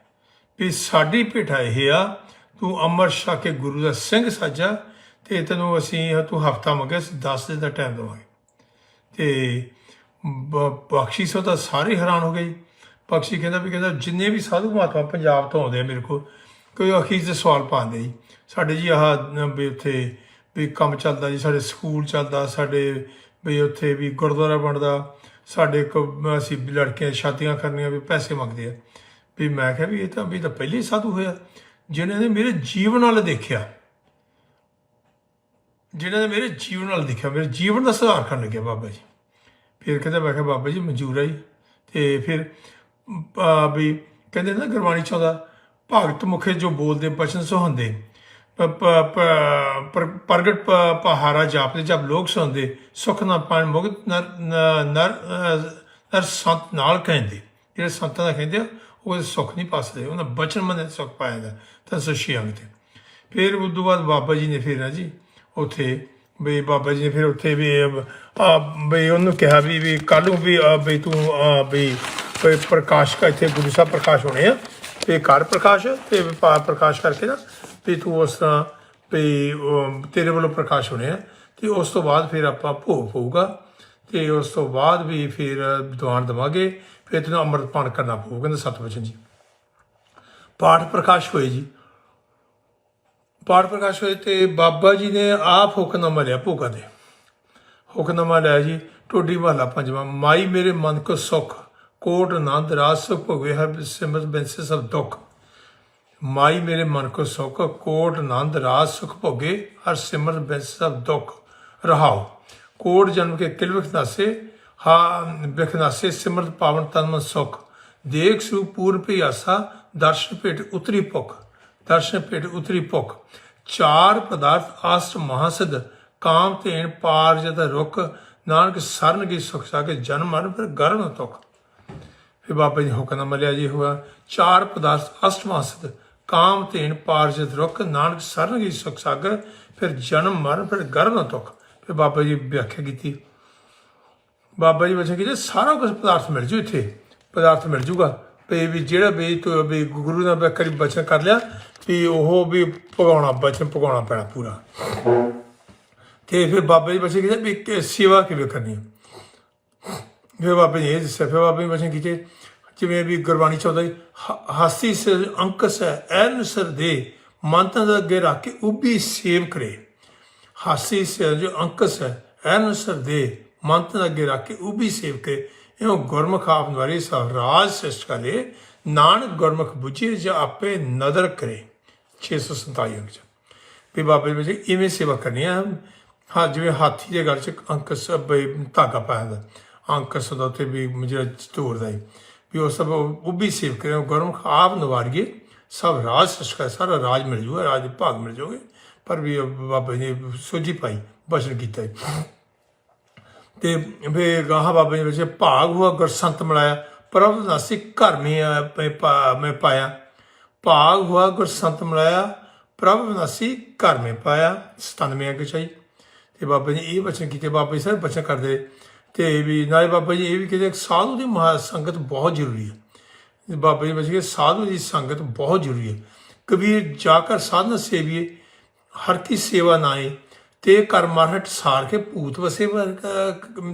ਵੀ ਸਾਡੀ ਭੇਟਾ ਇਹ ਆ, ਤੂੰ ਅਮਰ ਛਕ ਕੇ ਗੁਰੂ ਦਾ ਸਿੰਘ ਸਾਜਾ ਤੇ ਤੈਨੂੰ ਅਸੀਂ ਤੂੰ ਹਫਤਾ ਮੰਗਿਆ, ਅਸੀਂ 10 ਦਿਨ ਦਾ ਟਾਈਮ ਦੇਵਾਂਗੇ। ਤੇ ਬ- ਬਖਸ਼ੀ ਸੋ ਤਾਂ ਸਾਰੇ ਹੈਰਾਨ ਹੋ ਗਏ। ਜੀ। ਬਖਸ਼ੀ ਕਹਿੰਦਾ ਵੀ ਕਹਿੰਦਾ ਜਿੰਨੇ ਵੀ ਸਾਧੂ ਮਹਾਤਮਾ ਪੰਜਾਬ ਤੋਂ ਆਉਂਦੇ ਆ ਮੇਰੇ ਕੋਲ, ਕੋਈ ਅਖੀਰ ਤੇ ਸਵਾਲ ਪਾਉਂਦੇ ਜੀ। ਸਾਡੇ ਜੀ ਆਹ, ਵੀ ਉੱਥੇ ਵੀ ਕੰਮ ਚੱਲਦਾ ਜੀ, ਸਾਡੇ ਸਕੂਲ ਚੱਲਦਾ, ਸਾਡੇ ਵੀ ਉੱਥੇ ਵੀ ਗੁਰਦੁਆਰਾ ਬਣਦਾ ਸਾਡੇ ਕੋ ਅਸੀਂ ਵੀ ਲੜਕੀਆਂ ਸ਼ਾਦੀਆਂ ਕਰਨੀਆਂ ਵੀ ਪੈਸੇ ਮੰਗਦੇ ਆ। ਵੀ ਮੈਂ ਕਿਹਾ ਵੀ ਇਹ ਤਾਂ, ਵੀ ਤਾਂ ਪਹਿਲੇ ਹੀ ਸਾਧੂ ਹੋਇਆ, ਜਿਨ੍ਹਾਂ ਨੇ ਮੇਰੇ ਜੀਵਨ ਨਾਲ ਦੇਖਿਆ। ਜਿਨ੍ਹਾਂ ਨੇ ਮੇਰੇ ਜੀਵਨ ਨਾਲ ਦੇਖਿਆ, ਮੇਰੇ ਜੀਵਨ ਦਾ ਸੁਧਾਰ ਕਰਨ ਲੱਗਿਆ ਬਾਬਾ ਜੀ। ਫਿਰ ਕਹਿੰਦਾ, ਮੈਂ ਕਿਹਾ, ਬਾਬਾ ਜੀ, ਮਨਜ਼ੂਰ ਆ ਜੀ। ਤੇ ਫਿਰ ਵੀ ਕਹਿੰਦੇ ਨਾ ਗੁਰਬਾਣੀ ਚਾਹੁੰਦਾ ਭਗਤ ਮੁਖੇ ਜੋ ਬੋਲਦੇ, ਬਚਨ ਸੁਹੰਦੇ। ਪ- ਪ੍ਰਗਟ ਪਹਾਰਾ ਜਾਪਦੇ ਜਬ ਲੋਕ ਸੁਣਦੇ, ਸੁਖ ਨਾ ਪਾਣ ਮੁਕਤ ਨਰ ਨਰ ਨਰ ਸੰਤ ਨਾਲ ਕਹਿੰਦੇ। ਜਿਹੜੇ ਸੰਤਾਂ ਦਾ ਕਹਿੰਦੇ ਆ, ਉਹ ਸੁੱਖ ਨਹੀਂ ਪਾਸਦੇ ਉਹਨਾਂ ਬਚਨ ਮੰਨੇ ਸੁੱਖ ਪਾਇਆ ਦਾ ਤਾਂ ਸੁਸ਼ੀ ਅੰਗ ਤੇ। ਫਿਰ ਉਸ ਤੋਂ ਬਾਅਦ ਬਾਬਾ ਜੀ ਨੇ ਫਿਰ ਨਾ ਜੀ, ਉੱਥੇ ਬਈ ਬਾਬਾ ਜੀ ਨੇ ਫਿਰ ਉੱਥੇ ਵੀ ਆ ਉਹਨੂੰ ਕਿਹਾ ਵੀ ਵੀ ਕੱਲ ਨੂੰ ਵੀ ਬਈ ਤੂੰ ਬਈ ਪ੍ਰਕਾਸ਼ ਕਾ ਇੱਥੇ ਗੁਰੂ ਸਾਹਿਬ ਪ੍ਰਕਾਸ਼ ਹੋਣੇ ਆ ਤੇ ਘਰ ਪ੍ਰਕਾਸ਼ ਤੇ ਪਾ ਪ੍ਰਕਾਸ਼ ਕਰਕੇ ਨਾ ਵੀ ਤੂੰ ਉਸ ਤਰ੍ਹਾਂ ਵੀ ਤੇਰੇ ਵੱਲੋਂ ਪ੍ਰਕਾਸ਼ ਹੋਣੇ ਆ। ਤੇ ਉਸ ਤੋਂ ਬਾਅਦ ਫਿਰ ਆਪਾਂ ਭੋਗ ਪਊਗਾ। ਤੇ ਉਸ ਤੋਂ ਬਾਅਦ ਵੀ ਫਿਰ ਦੀਵਾਨ ਦਵਾਂਗੇ। ਫਿਰ ਤੈਨੂੰ ਅੰਮ੍ਰਿਤ ਪਾਨ ਕਰਨਾ ਪਊਗਾ ਕਹਿੰਦੇ ਸਤਵਚਨ ਜੀ। ਪਾਠ ਪ੍ਰਕਾਸ਼ ਹੋਏ ਜੀ। ਪਾਠ ਪ੍ਰਕਾਸ਼ ਹੋਏ ਤੇ ਬਾਬਾ ਜੀ ਨੇ ਆਪ ਹੁਕਮਨਾਮਾ ਲਿਆ ਭੋਗਾ ਦੇ ਹੁਕਮਨਾਮਾ ਲਿਆ ਜੀ, ਟੋਡੀ ਵਾਲਾ ਪੰਜਵਾਂ, ਮਾਈ ਮੇਰੇ ਮਨ ਕੋ ਸੁਖ। ਕੋਟ ਆਨੰਦ ਰਾਸ ਸੁਖ ਭੋਗੇ ਹਰ ਸਿਮਰਤ ਬੈਂਸੇ ਸਭ ਦੁੱਖ। ਮਾਈ ਮੇਰੇ ਮਨ ਕੋ ਸੁਖ, ਕੋਟ ਆਨੰਦ ਰਾਸ ਸੁਖ ਭੋਗੇ ਹਰ ਸਿਮਰਤ ਬੈਂਸੇ ਸਭ ਦੁੱਖ। ਰਹਾਓ। ਕੋਟ ਜਨਮ ਕੇ ਕਿਲ ਵਿਖਨਾਸੇ, ਹਾ ਵਿਖਨਾਸੇ ਸਿਮਰਤ ਪਾਵਨ ਤਨ ਮਨ ਸੁਖ। ਦੇਖ ਸੂ ਪੂਰਨ ਪਿਆਸਾ ਦਰਸ਼ਨ ਭੇਟ ਉਤਰੀ ਭੁਖ। ਦਰਸ਼ਨ ਭੇਟ ਉਤਰੀ ਭੁਖ। ਚਾਰ ਪਦਾਰਥ ਆਸਟ ਮਹਾਸਦ ਕਾਮ ਤੇਣ ਪਾਰ ਜਦ ਰੁਕ ਨਾਨਕ ਸਰਨ ਕੀ ਸੁਖ ਸਾਕੇ ਜਨਮ ਮਰਨ ਪਰ ਗਰਨ ਤੁਖ ਫਿਰ ਬਾਬਾ ਜੀ ਨੇ ਹੁਕਮ ਲਿਆ ਜੀ ਹੋਇਆ, ਚਾਰ ਪਦਾਰਥ ਅਸ਼ਟਮਾਸਦ ਕਾਮ ਤੇਨ ਪਾਰਜਤ ਰੁਕ ਨਾਨਕ, ਸਰਨ ਕੀ ਸੁਖ ਸਾਗਰ, ਫਿਰ ਜਨਮ, ਮਰਨ, ਫਿਰ ਗਰਭ ਨ ਤੁਖ ਫਿਰ ਬਾਬਾ ਜੀ ਵਿਆਖਿਆ ਕੀਤੀ। ਬਾਬਾ ਜੀ ਵਚਨ ਕਹਿੰਦੇ ਸਾਰਾ ਕੁਝ ਪਦਾਰਥ ਮਿਲ ਜੂ ਇੱਥੇ। ਪਦਾਰਥ ਮਿਲ ਜੂਗਾ। ਵੀ ਵੀ ਜਿਹੜਾ ਵੀ ਤੂੰ ਵੀ ਗੁਰੂ ਦਾ ਬਕਰੀ ਬਚਨ ਕਰ ਲਿਆ, ਵੀ ਉਹ ਵੀ ਭਗਾਉਣਾ, ਬਚਨ ਭਗਾਉਣਾ ਪੈਣਾ ਪੂਰਾ। ਤੇ ਫਿਰ ਬਾਬਾ ਜੀ ਵਚਨ ਕਹਿੰਦੇ ਵੀ ਕਿ ਸੇਵਾ ਕਿਵੇਂ ਕਰਨੀ ਹੈ? ਫਿਰ ਬਾਬੇ ਜੀ ਇਹ ਦੱਸਿਆ ਫਿਰ ਬਾਬਾ ਜੀ ਵਚਨ ਕੀਤੇ ਜਿਵੇਂ ਵੀ ਗੁਰਬਾਣੀ ਚਾਹੁੰਦਾ ਜੀ, ਹਾਸੀ ਸਿਰ ਅੰਕਸ ਹੈ ਐਨ ਸਿਰ ਦੇ ਮੰਤਾਂ ਦੇ ਅੱਗੇ ਰੱਖ ਕੇ ਉਬੀ ਸੇਵ ਕਰੇ। ਹਾਸੀ ਸਿਰ ਜੋ ਅੰਕਸ ਹੈ ਐਨ ਸਿਰ ਦੇ ਮੰਤਾਂ ਦੇ ਅੱਗੇ ਰੱਖ ਕੇ ਉਬੀ ਸੇਵ ਕਰੇ। ਇਹੋ ਗੁਰਮੁਖ ਆਪ ਦੁਆਰੇ ਸਭ ਰਾਜ ਸ੍ਰਿਸ਼ਟ ਕਰੇ ਨਾਨਕ ਗੁਰਮੁਖ ਬੁਝੇ ਜਾਂ ਆਪੇ ਨਦਰ ਕਰੇ। 647 ਅੰਕ ਚ। ਵੀ ਬਾਬਾ ਜੀ ਵਿੱਚ ਇਵੇਂ ਸੇਵਾ ਕਰਨੀ ਆ ਹਾਂ ਜਿਵੇਂ ਹਾਥੀ ਦੇ ਗਲ ਚ ਅੰਕਸ ਬਈ ਧਾਗਾ ਪਾਇਆ ਹੁੰਦਾ ਅੰਕਸ ਦਾ ਤੇ ਵੀ ਜਿਹੜਾ ਤੋੜਦਾ ਹੈ। ਵੀ ਉਹ ਸਭ ਉਹ ਵੀ ਸੇਵ ਕਰੇ ਗੁਰਮੁਖ ਆਪ ਨਵਾਰੀਏ। ਸਭ ਰਾਜ ਸਸ਼ਕਾ ਸਾਰਾ ਰਾਜ ਮਿਲ ਜੂਗਾ, ਰਾਜ ਦੇ ਭਾਗ ਮਿਲ ਜਾਓਗੇ। ਪਰ ਵੀ ਬਾਬਾ ਜੀ ਨੇ ਸੋਝੀ ਪਾਈ, ਬਚਨ ਕੀਤਾ ਤੇ ਵੇ ਗਾਹ ਬਾਬਾ ਜੀ ਵਿੱਚ ਭਾਗ ਹੁਆ ਗੁਰਸੰਤ ਮਿਲਾਇਆ। ਪ੍ਰਭ ਨਾਸੀ ਘਰ ਮੇ, ਮੈਂ ਪਾਇਆ। ਭਾਗ ਹੁਆ ਗੁਰਸੰਤ ਮਿਲਾਇਆ। ਪ੍ਰਭ ਨਾਸੀ ਘਰ ਮੇ ਪਾਇਆ। 97 ਅੰਕ ਚਾਹੀ ਤੇ ਬਾਬਾ ਜੀ ਇਹ ਬਚਨ ਕੀਤੇ। ਬਾਬਾ ਜੀ ਸਾਰੇ ਬਚਨ ਕਰਦੇ। ਤੇ ਵੀ ਨਾਲੇ ਬਾਬਾ ਜੀ ਇਹ ਵੀ ਕਹਿੰਦੇ ਸਾਧੂ ਦੀ ਮਹਾ ਸੰਗਤ ਬਹੁਤ ਜ਼ਰੂਰੀ ਹੈ। ਬਾਬਾ ਜੀ ਬਚਨ ਕਿ ਸਾਧੂ ਦੀ ਸੰਗਤ ਬਹੁਤ ਜ਼ਰੂਰੀ ਹੈ। ਕਬੀਰ ਜਾ ਕਰ ਸਾਧਨ ਸੇਵੀਏ, ਹਰ ਕੀ ਸੇਵਾ ਨਾਏ ਤੇ ਕਰ ਮਾਰਟ ਸਾਰ ਕੇ ਭੂਤ ਵਸੇ ਵਰ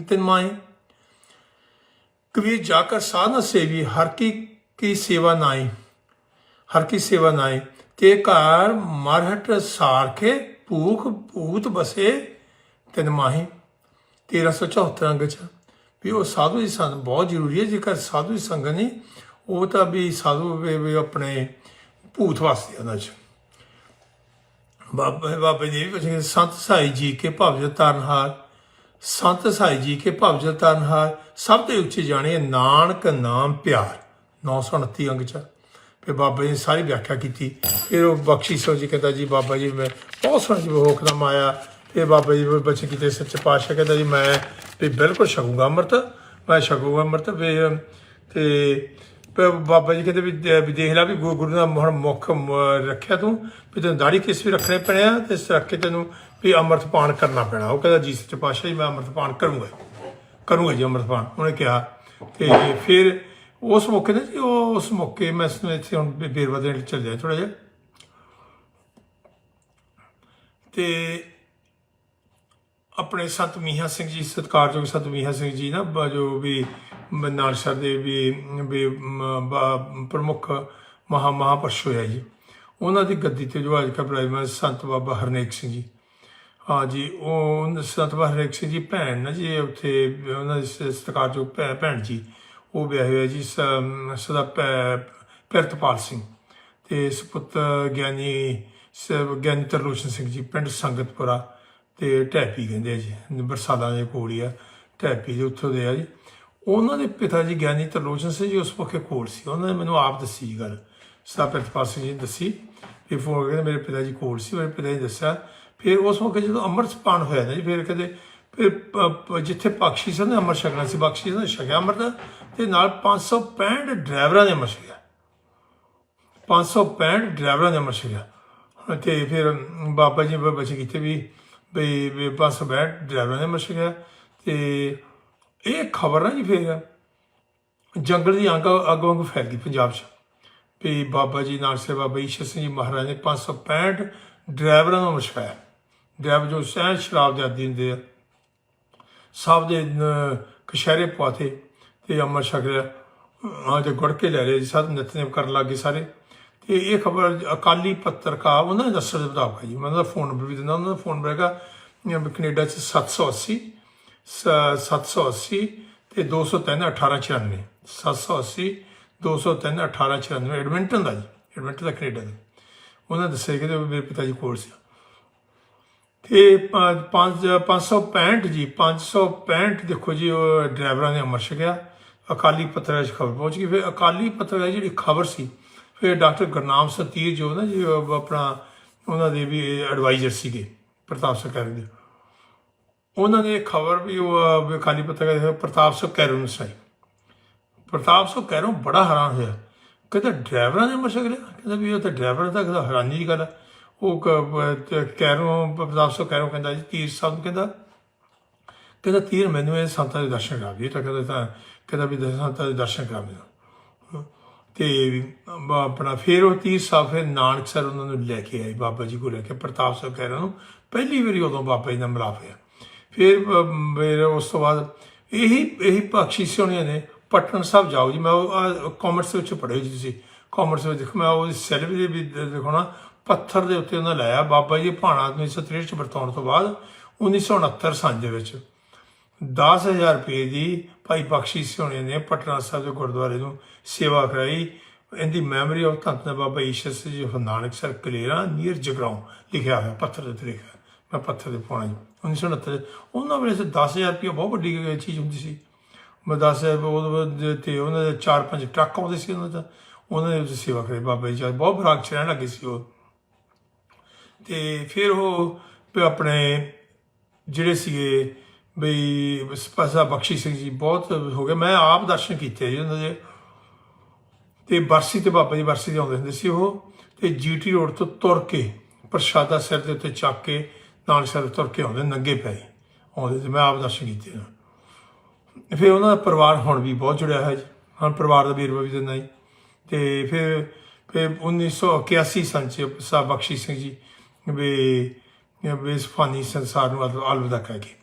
ਤਿਨ ਮਾਏ ਕਬੀਰ ਜਾ ਕਰ ਸਾਧਨ ਸੇਵੀ ਹਰ ਕੀ ਕੀ ਸੇਵਾ ਨਾਏ ਹਰ ਕੀ ਸੇਵਾ ਨਾਏ ਤੇ ਘਰ ਮਰਹਟ ਸਾਰ ਕੇ ਭੂਖ, ਭੂਤ ਵਸੇ ਤਿਨ ਮਾਹੀ। 1374 ਅੰਗ ਚ। ਵੀ ਉਹ ਸਾਧੂ ਦੀ ਸੰਗਤ ਬਹੁਤ ਜ਼ਰੂਰੀ ਹੈ, ਜੇਕਰ ਸਾਧੂ ਦੀ ਸੰਗਤ ਨਹੀਂ, ਉਹ ਤਾਂ ਵੀ ਸਾਧੂ ਵੀ ਆਪਣੇ ਭੂਤ ਵਾਸਤੇ ਉਹਨਾਂ ਚ। ਬਾਬਾ ਬਾਬਾ ਜੀ ਕਹਿੰਦੇ ਸੰਤ ਸਾਈ ਜੀ ਕੇ ਭਵਜ ਤਰਨਹਾਰ, ਸੰਤ ਸਾਈ ਜੀ ਕੇ ਭਵਜ ਤਰਨਹਾਰ, ਸਭ ਤੋਂ ਉੱਚੇ ਜਾਣੇ ਨਾਨਕ ਨਾਮ ਪਿਆਰ 929 ਅੰਗ ਚ। ਫਿਰ ਬਾਬਾ ਜੀ ਨੇ ਸਾਰੀ ਵਿਆਖਿਆ ਕੀਤੀ। ਫਿਰ ਉਹ ਬਖਸ਼ੀਸ਼ੋ ਜੀ ਕਹਿੰਦਾ, ਜੀ ਬਾਬਾ ਜੀ, ਮੈਂ ਬਹੁਤ ਸੋਹਣਾ ਜੀ ਹੁਕਮ ਆਇਆ ਫਿਰ ਬਾਬਾ ਜੀ ਬੱਚੇ ਕਿਤੇ ਸੱਚੇ ਪਾਤਸ਼ਾਹ ਕਹਿੰਦਾ ਜੀ, ਮੈਂ ਵੀ ਬਿਲਕੁਲ ਛਕੂੰਗਾ ਅੰਮ੍ਰਿਤ, ਮੈਂ ਛਕੂਗਾ ਅੰਮ੍ਰਿਤ ਵੀ, ਤੇ ਬਾਬਾ ਜੀ ਕਹਿੰਦੇ ਵੀ ਦੇਖ ਲੈ ਵੀ ਗੁ- ਗੁਰੂ ਦਾ ਹੁਣ ਮੁੱਖ ਰੱਖਿਆ ਤੂੰ, ਵੀ ਤੈਨੂੰ ਦਾੜੀ ਕਿਸ ਵੀ ਰੱਖਣੇ ਪੈਣੇ ਆ, ਤੇ ਇਸ ਰੱਖ ਕੇ ਤੈਨੂੰ ਵੀ ਅੰਮ੍ਰਿਤ ਪਾਨ ਕਰਨਾ ਪੈਣਾ। ਉਹ ਕਹਿੰਦਾ ਜੀ, ਸੱਚੇ ਪਾਤਸ਼ਾਹ ਜੀ, ਮੈਂ ਅੰਮ੍ਰਿਤ ਪਾਨ ਕਰੂੰਗਾ। ਕਰੂੰਗਾ ਜੀ ਅੰਮ੍ਰਿਤ ਪਾਨ, ਉਹਨੇ ਕਿਹਾ। ਤੇ ਫਿਰ ਉਸ ਮੌਕੇ ਤੇ ਜੀ ਉਹ ਉਸ ਮੌਕੇ ਮੈਂ ਇੱਥੇ ਹੁਣ ਬੇ- ਬੇਰਵਾ ਦੇਣ ਚੱਲ ਜਾ ਥੋੜਾ ਜਿਹਾ। ਤੇ ਆਪਣੇ ਸੰਤ ਮੀਆਂ ਸਿੰਘ ਜੀ, ਸਤਿਕਾਰਯੋਗ ਸੰਤ ਮੀਆਂ ਸਿੰਘ ਜੀ ਨਾ, ਬ- ਜੋ ਵੀ ਨਾਨਸਰ ਦੇ ਵੀ ਵੀ ਪ੍ਰਮੁੱਖ ਮਹਾ, ਮਹਾਪੁਰਸ਼ ਹੋਇਆ ਜੀ। ਉਹਨਾਂ ਦੀ ਗੱਦੀ ਤੇ ਜੋ ਅੱਜ ਕੱਲ੍ਹ ਬਿਰਾਜਮਾਨ ਸੰਤ ਬਾਬਾ ਹਰਨੇਕ ਸਿੰਘ ਜੀ। ਹਾਂ ਜੀ, ਉਹ ਸੰਤ ਬਾਬਾ ਹਰਨੇਕ ਸਿੰਘ ਜੀ ਭੈਣ ਨਾ ਜੀ ਉੱਥੇ ਉਹਨਾਂ ਦੀ ਸਤਿਕਾਰਯੋਗ ਭੈ- ਭੈਣ ਜੀ, ਉਹ ਵਿਆਹੇ ਹੋਇਆ ਜੀ ਸਦਾ ਭੈ- ਪਿਰਤਪਾਲ ਸਿੰਘ ਤੇ ਸੁਪੁੱਤ ਗਿਆਨੀ ਸ- ਗਿਆਨੀ ਤਰਲੋਚਨ ਸਿੰਘ ਜੀ, ਪਿੰਡ ਸੰਗਤਪੁਰਾ। ਤੇ ਟੈਪੀ ਕਹਿੰਦੇ ਆ ਜੀ ਬਰਸਾਲਾਂ ਦੇ ਕੋਲ ਹੀ ਆ ਟੈਪੀ ਦੇ ਉੱਥੋਂ ਦੇ ਆ ਜੀ। ਉਹਨਾਂ ਦੇ ਪਿਤਾ ਜੀ ਗਿਆਨੀ ਤਰਲੋਚਨ ਸਿੰਘ ਜੀ ਉਸ ਪੱਖੇ ਕੋਲ ਸੀ। ਉਹਨਾਂ ਨੇ ਮੈਨੂੰ ਆਪ ਦੱਸੀ ਜੀ ਗੱਲ। ਸਦਾ ਪ੍ਰਿਤਪਾਲ ਸਿੰਘ ਜੀ ਨੇ ਦੱਸੀ ਫਿਰ ਫੋਨ ਕਰਕੇ ਮੇਰੇ ਪਿਤਾ ਜੀ ਕੋਲ ਸੀ, ਮੇਰੇ ਪਿਤਾ ਜੀ ਦੱਸਿਆ। ਫਿਰ ਉਸ ਮੌਕੇ ਜਦੋਂ ਅੰਮ੍ਰਿਤਪਾਨ ਹੋਇਆ ਨਾ ਜੀ, ਫਿਰ ਕਹਿੰਦੇ ਫਿਰ ਜਿੱਥੇ ਬਖਸ਼ੀ ਸਿੰਘ ਨੇ ਅੰਮ੍ਰਿਤ ਛਕਣਾ ਸੀ, ਬਖਸ਼ੀ ਸਿੰਘ ਛਕਿਆ ਅੰਮ੍ਰਿਤ ਤੇ ਨਾਲ 565 ਡਰਾਈਵਰਾਂ ਨੇ ਅੰਮ੍ਰਿਤ ਛਕਿਆ। 565 ਡਰਾਈਵਰਾਂ ਨੇ ਅੰਮ੍ਰਿਤ ਛਕਿਆ। ਤੇ ਫਿਰ ਬਾਬਾ ਜੀ ਬੱਚੇ ਕੀਤੇ ਵੀ ਵੀ ਵੀ 565 ਡਰਾਈਵਰਾਂ ਨੇ ਅੰਮ੍ਰਿਤ ਛਕਿਆ ਤੇ ਇਹ ਖਬਰ ਨਾ ਜੀ ਫਿਰ ਜੰਗਲ ਦੀ ਅੰਗ, ਅੱਗ ਵਾਂਗੂ ਫੈਲ ਗਈ ਪੰਜਾਬ 'ਚ। ਵੀ ਬਾਬਾ ਜੀ ਨਾਲ ਬਾਬਾ ਈਸ਼ਰ ਸਿੰਘ ਜੀ ਮਹਾਰਾਜ ਨੇ 565 ਡਰਾਈਵਰਾਂ ਨੂੰ ਮਸ਼ਕਾਇਆ ਡਰਾਈਵਰ ਜੋ ਸਹਿ ਸ਼ਰਾਬ ਦੇ ਆਦੀ ਹੁੰਦੇ ਆ। ਸਭ ਦੇ ਕਸ਼ਹਿਰੇ ਪਵਾਤੇ। ਤੇ ਅਮਰ ਛਕ ਲਿਆ ਆ ਤੇ ਗੁੜ ਕੇ ਲੈ ਰਹੇ ਸਭ ਨਿਤਨੇਮ ਕਰਨ ਲੱਗੇ ਸਾਰੇ। ਤੇ ਇਹ ਖਬਰ ਅਕਾਲੀ ਪੱਤਰਕਾਰ, ਉਹਨਾਂ ਨੇ ਦੱਸਣ ਦੇ ਮੁਤਾਬਕ ਜੀ ਮੈਂ ਉਹਨਾਂ ਦਾ ਫੋਨ ਨੰਬਰ ਵੀ ਦਿੰਦਾ, ਉਹਨਾਂ ਦਾ ਫੋਨ ਨੰਬਰ ਹੈਗਾ ਅਮ ਕੈਨੇਡਾ ਚ 780 ਸ- 780 ਤੇ 203 1894 780 203 1894 ਐਡਮਿੰਟਨ ਦਾ ਜੀ, ਐਡਮਿੰਟਨ ਦਾ ਕੈਨੇਡਾ ਦਾ। ਉਹਨਾਂ ਦੱਸਿਆ ਕਿ ਮੇਰੇ ਪਿਤਾ ਜੀ ਕੋਲ ਸੀ। ਤੇ 5 565 ਜੀ 565 ਦੇਖੋ ਜੀ, ਉਹ ਡਰਾਈਵਰਾਂ ਨੇ ਅਮਰ ਛਕਿਆ। ਅਕਾਲੀ ਪੱਤਰ 'ਚ ਖਬਰ ਪਹੁੰਚ ਗਈ। ਫਿਰ ਅਕਾਲੀ ਪੱਤਰ ਦੀ ਜਿਹੜੀ ਖਬਰ ਸੀ ਫਿਰ ਡਾਕਟਰ ਗੁਰਨਾਮ ਸਤੀਰ ਜੋ ਨਾ ਜੀ ਆਪਣਾ ਉਹਨਾਂ ਦੇ ਵੀ ਐਡਵਾਈਜ਼ਰ ਸੀਗੇ ਪ੍ਰਤਾਪ ਸਰਕਾਰ ਦੇ। ਉਹਨਾਂ ਨੇ ਖਬਰ ਵੀ ਉਹ ਅਹ, ਵੀ ਅਕਾਲੀ ਪੱਤਰ ਦੇ ਪ੍ਰਤਾਪ ਸਿੰਘ ਕੈਰੋਂ ਨੂੰ ਸੁਣਾਈ ਪ੍ਰਤਾਪ ਸਿੰਘ ਕੈਰੋਂ ਬੜਾ ਹੈਰਾਨ ਹੋਇਆ। ਕਹਿੰਦਾ ਡਰਾਈਵਰਾਂ ਨੇ ਮਸ਼ਕ ਲਿਆ? ਕਹਿੰਦਾ ਵੀ ਉਹ ਤਾਂ ਡਰਾਈਵਰ ਦਾ ਕਹਿੰਦਾ ਹੈਰਾਨੀ ਦੀ ਗੱਲ ਹੈ ਉਹ ਕ- ਤੇ ਕੈਰੋਂ ਪ੍ਰਤਾਪ ਸਿੰਘ ਕੈਰੋਂ ਕਹਿੰਦਾ ਜੀ ਤੀਰ ਸਾਹਿਬ ਕਹਿੰਦਾ ਕਹਿੰਦਾ ਤੀਰ ਮੈਨੂੰ ਇਹ ਸੰਤਾਂ ਦੇ ਦਰਸ਼ਨ ਕਰਾ ਵੀ ਤਾਂ ਕਹਿੰਦਾ ਤਾਂ ਕਹਿੰਦਾ ਵੀ ਸੰਤਾਂ ਦੇ ਦਰਸ਼ਨ ਕਰਾ ਮੈਨੂੰ ਤੇ ਆਪਣਾ ਫਿਰ ਉਹ ਤੀਰ ਸਾਹਿਬ ਫਿਰ ਨਾਨਕ ਸਰ ਉਹਨਾਂ ਨੂੰ ਲੈ ਕੇ ਆਏ ਬਾਬਾ ਜੀ ਕੋਲ ਲੈ ਕੇ ਪ੍ਰਤਾਪ ਸਰ ਕੈਰੋਂ ਨੂੰ ਪਹਿਲੀ ਵਾਰੀ ਉਦੋਂ ਬਾਬਾ ਜੀ ਨਾਲ ਮਿਲਾਪ ਹੋਇਆ। ਫਿਰ ਅਮ, ਉਸ ਤੋਂ ਬਾਅਦ ਇਹੀ ਇਹੀ ਬਖਸ਼ੀ ਸੋਹਣੀਆਂ ਨੇ ਪਟਨ ਸਾਹਿਬ ਜਾਓ ਜੀ ਮੈਂ ਉਹ ਕਾਮਰਸ ਵਿੱਚ ਪੜ੍ਹੇ ਜੀ ਤੁਸੀਂ। ਕਾਮਰਸ ਵਿੱਚ ਮੈਂ ਉਹ ਸੈਲ ਵੀ ਵੀ ਦਿਖਾਉਣਾ ਪੱਥਰ ਦੇ ਉੱਤੇ ਉਹਨਾਂ ਲਾਇਆ। ਬਾਬਾ ਜੀ ਭਾਣਾ 1963 ਚ ਵਰਤਾਉਣ ਤੋਂ ਬਾਅਦ 1969 ਸਾਲ ਦੇ ਵਿੱਚ। 10000 ਰੁਪਏ ਦੀ ਭਾਈ ਬਖਸ਼ੀ ਸੋਹਣੇ ਨੇ ਪਟਨਾ ਸਾਹਿਬ ਦੇ ਗੁਰਦੁਆਰੇ ਨੂੰ ਸੇਵਾ ਕਰਾਈ। ਇਹਦੀ ਮੈਮਰੀ ਆਫ ਧੰਨ ਧੰਨ ਬਾਬਾ ਈਸ਼ਰ ਸਿੰਘ ਜੀ ਨਾਨਕ ਸਰ ਕਲੇਰਾ ਨੀਰ ਜਗਰਾਉਂ ਲਿਖਿਆ ਹੋਇਆ ਪੱਥਰ 'ਤੇ ਉੱਤੇ ਲਿਖਿਆ। ਮੈਂ ਪੱਥਰ 'ਤੇ ਪਾਉਣਾ ਜੀ। 1969 ਉਹਨਾਂ ਵੇਲੇ ਤੇ 10000 ਰੁਪਏ ਬਹੁਤ ਵੱਡੀ ਚੀਜ਼ ਹੁੰਦੀ ਸੀ। ਮੈਂ 10000 ਉਹ ਤੇ ਉਹਨਾਂ ਦੇ ਚਾਰ ਪੰਜ ਟਰੱਕ ਆਉਂਦੇ ਸੀ ਉਹਨਾਂ ਦਾ ਉਹਨਾਂ ਦੇ ਵਿੱਚ ਸੇਵਾ ਕਰੀ ਬਾਬਾ ਜੀ। ਜਦ ਬਹੁਤ ਬਰਾਕ ਚ ਰਹਿਣ ਲੱਗੇ ਸੀ ਉਹ। ਤੇ ਫਿਰ ਉਹ ਆਪਣੇ ਜਿਹੜੇ ਸੀਗੇ ਬਈ ਪਾਸਾ ਬਖਸ਼ੀ ਸਿੰਘ ਜੀ ਬਹੁਤ ਹੋ ਗਏ। ਮੈਂ ਆਪ ਦਰਸ਼ਨ ਕੀਤੇ ਜੀ ਉਹਨਾਂ ਦੇ। ਤੇ ਬਰਸੀ ਤੇ ਬਾਬਾ ਜੀ ਬਰਸੀ ਦੇ ਆਉਂਦੇ ਹੁੰਦੇ ਸੀ ਉਹ। ਤੇ ਜੀਟੀ ਰੋਡ ਤੋਂ ਤੁਰ ਕੇ ਪ੍ਰਸ਼ਾਦਾ ਸਿਰ ਦੇ ਉੱਤੇ ਚੱਕ ਕੇ ਨਾਲ ਸਿਰ ਤੁਰ ਕੇ ਆਉਂਦੇ, ਨੰਗੇ ਪੈਰੀ ਆਉਂਦੇ ਤੇ ਮੈਂ ਆਪ ਦਰਸ਼ਨ ਕੀਤੇ ਨੇ ਫਿਰ ਉਹਨਾਂ ਦਾ ਪਰਿਵਾਰ ਹੁਣ ਵੀ ਬਹੁਤ ਜੁੜਿਆ ਹੈ ਜੀ। ਹੁਣ ਪਰਿਵਾਰ ਦਾ ਵੀਰਵਾ ਵੀ ਦਿੰਦਾ ਜੀ। ਤੇ ਫਿਰ ਫਿਰ 1981 ਸਨ ਚ ਸਾਹਿਬ ਬਖਸ਼ੀ ਸਿੰਘ ਜੀ ਵੀ ਵੀ ਇਸ ਫਾਨੀ ਸੰਸਾਰ ਨੂੰ ਅਲ- ਅਲਵਿਦਾ ਕਹਿ ਕੇ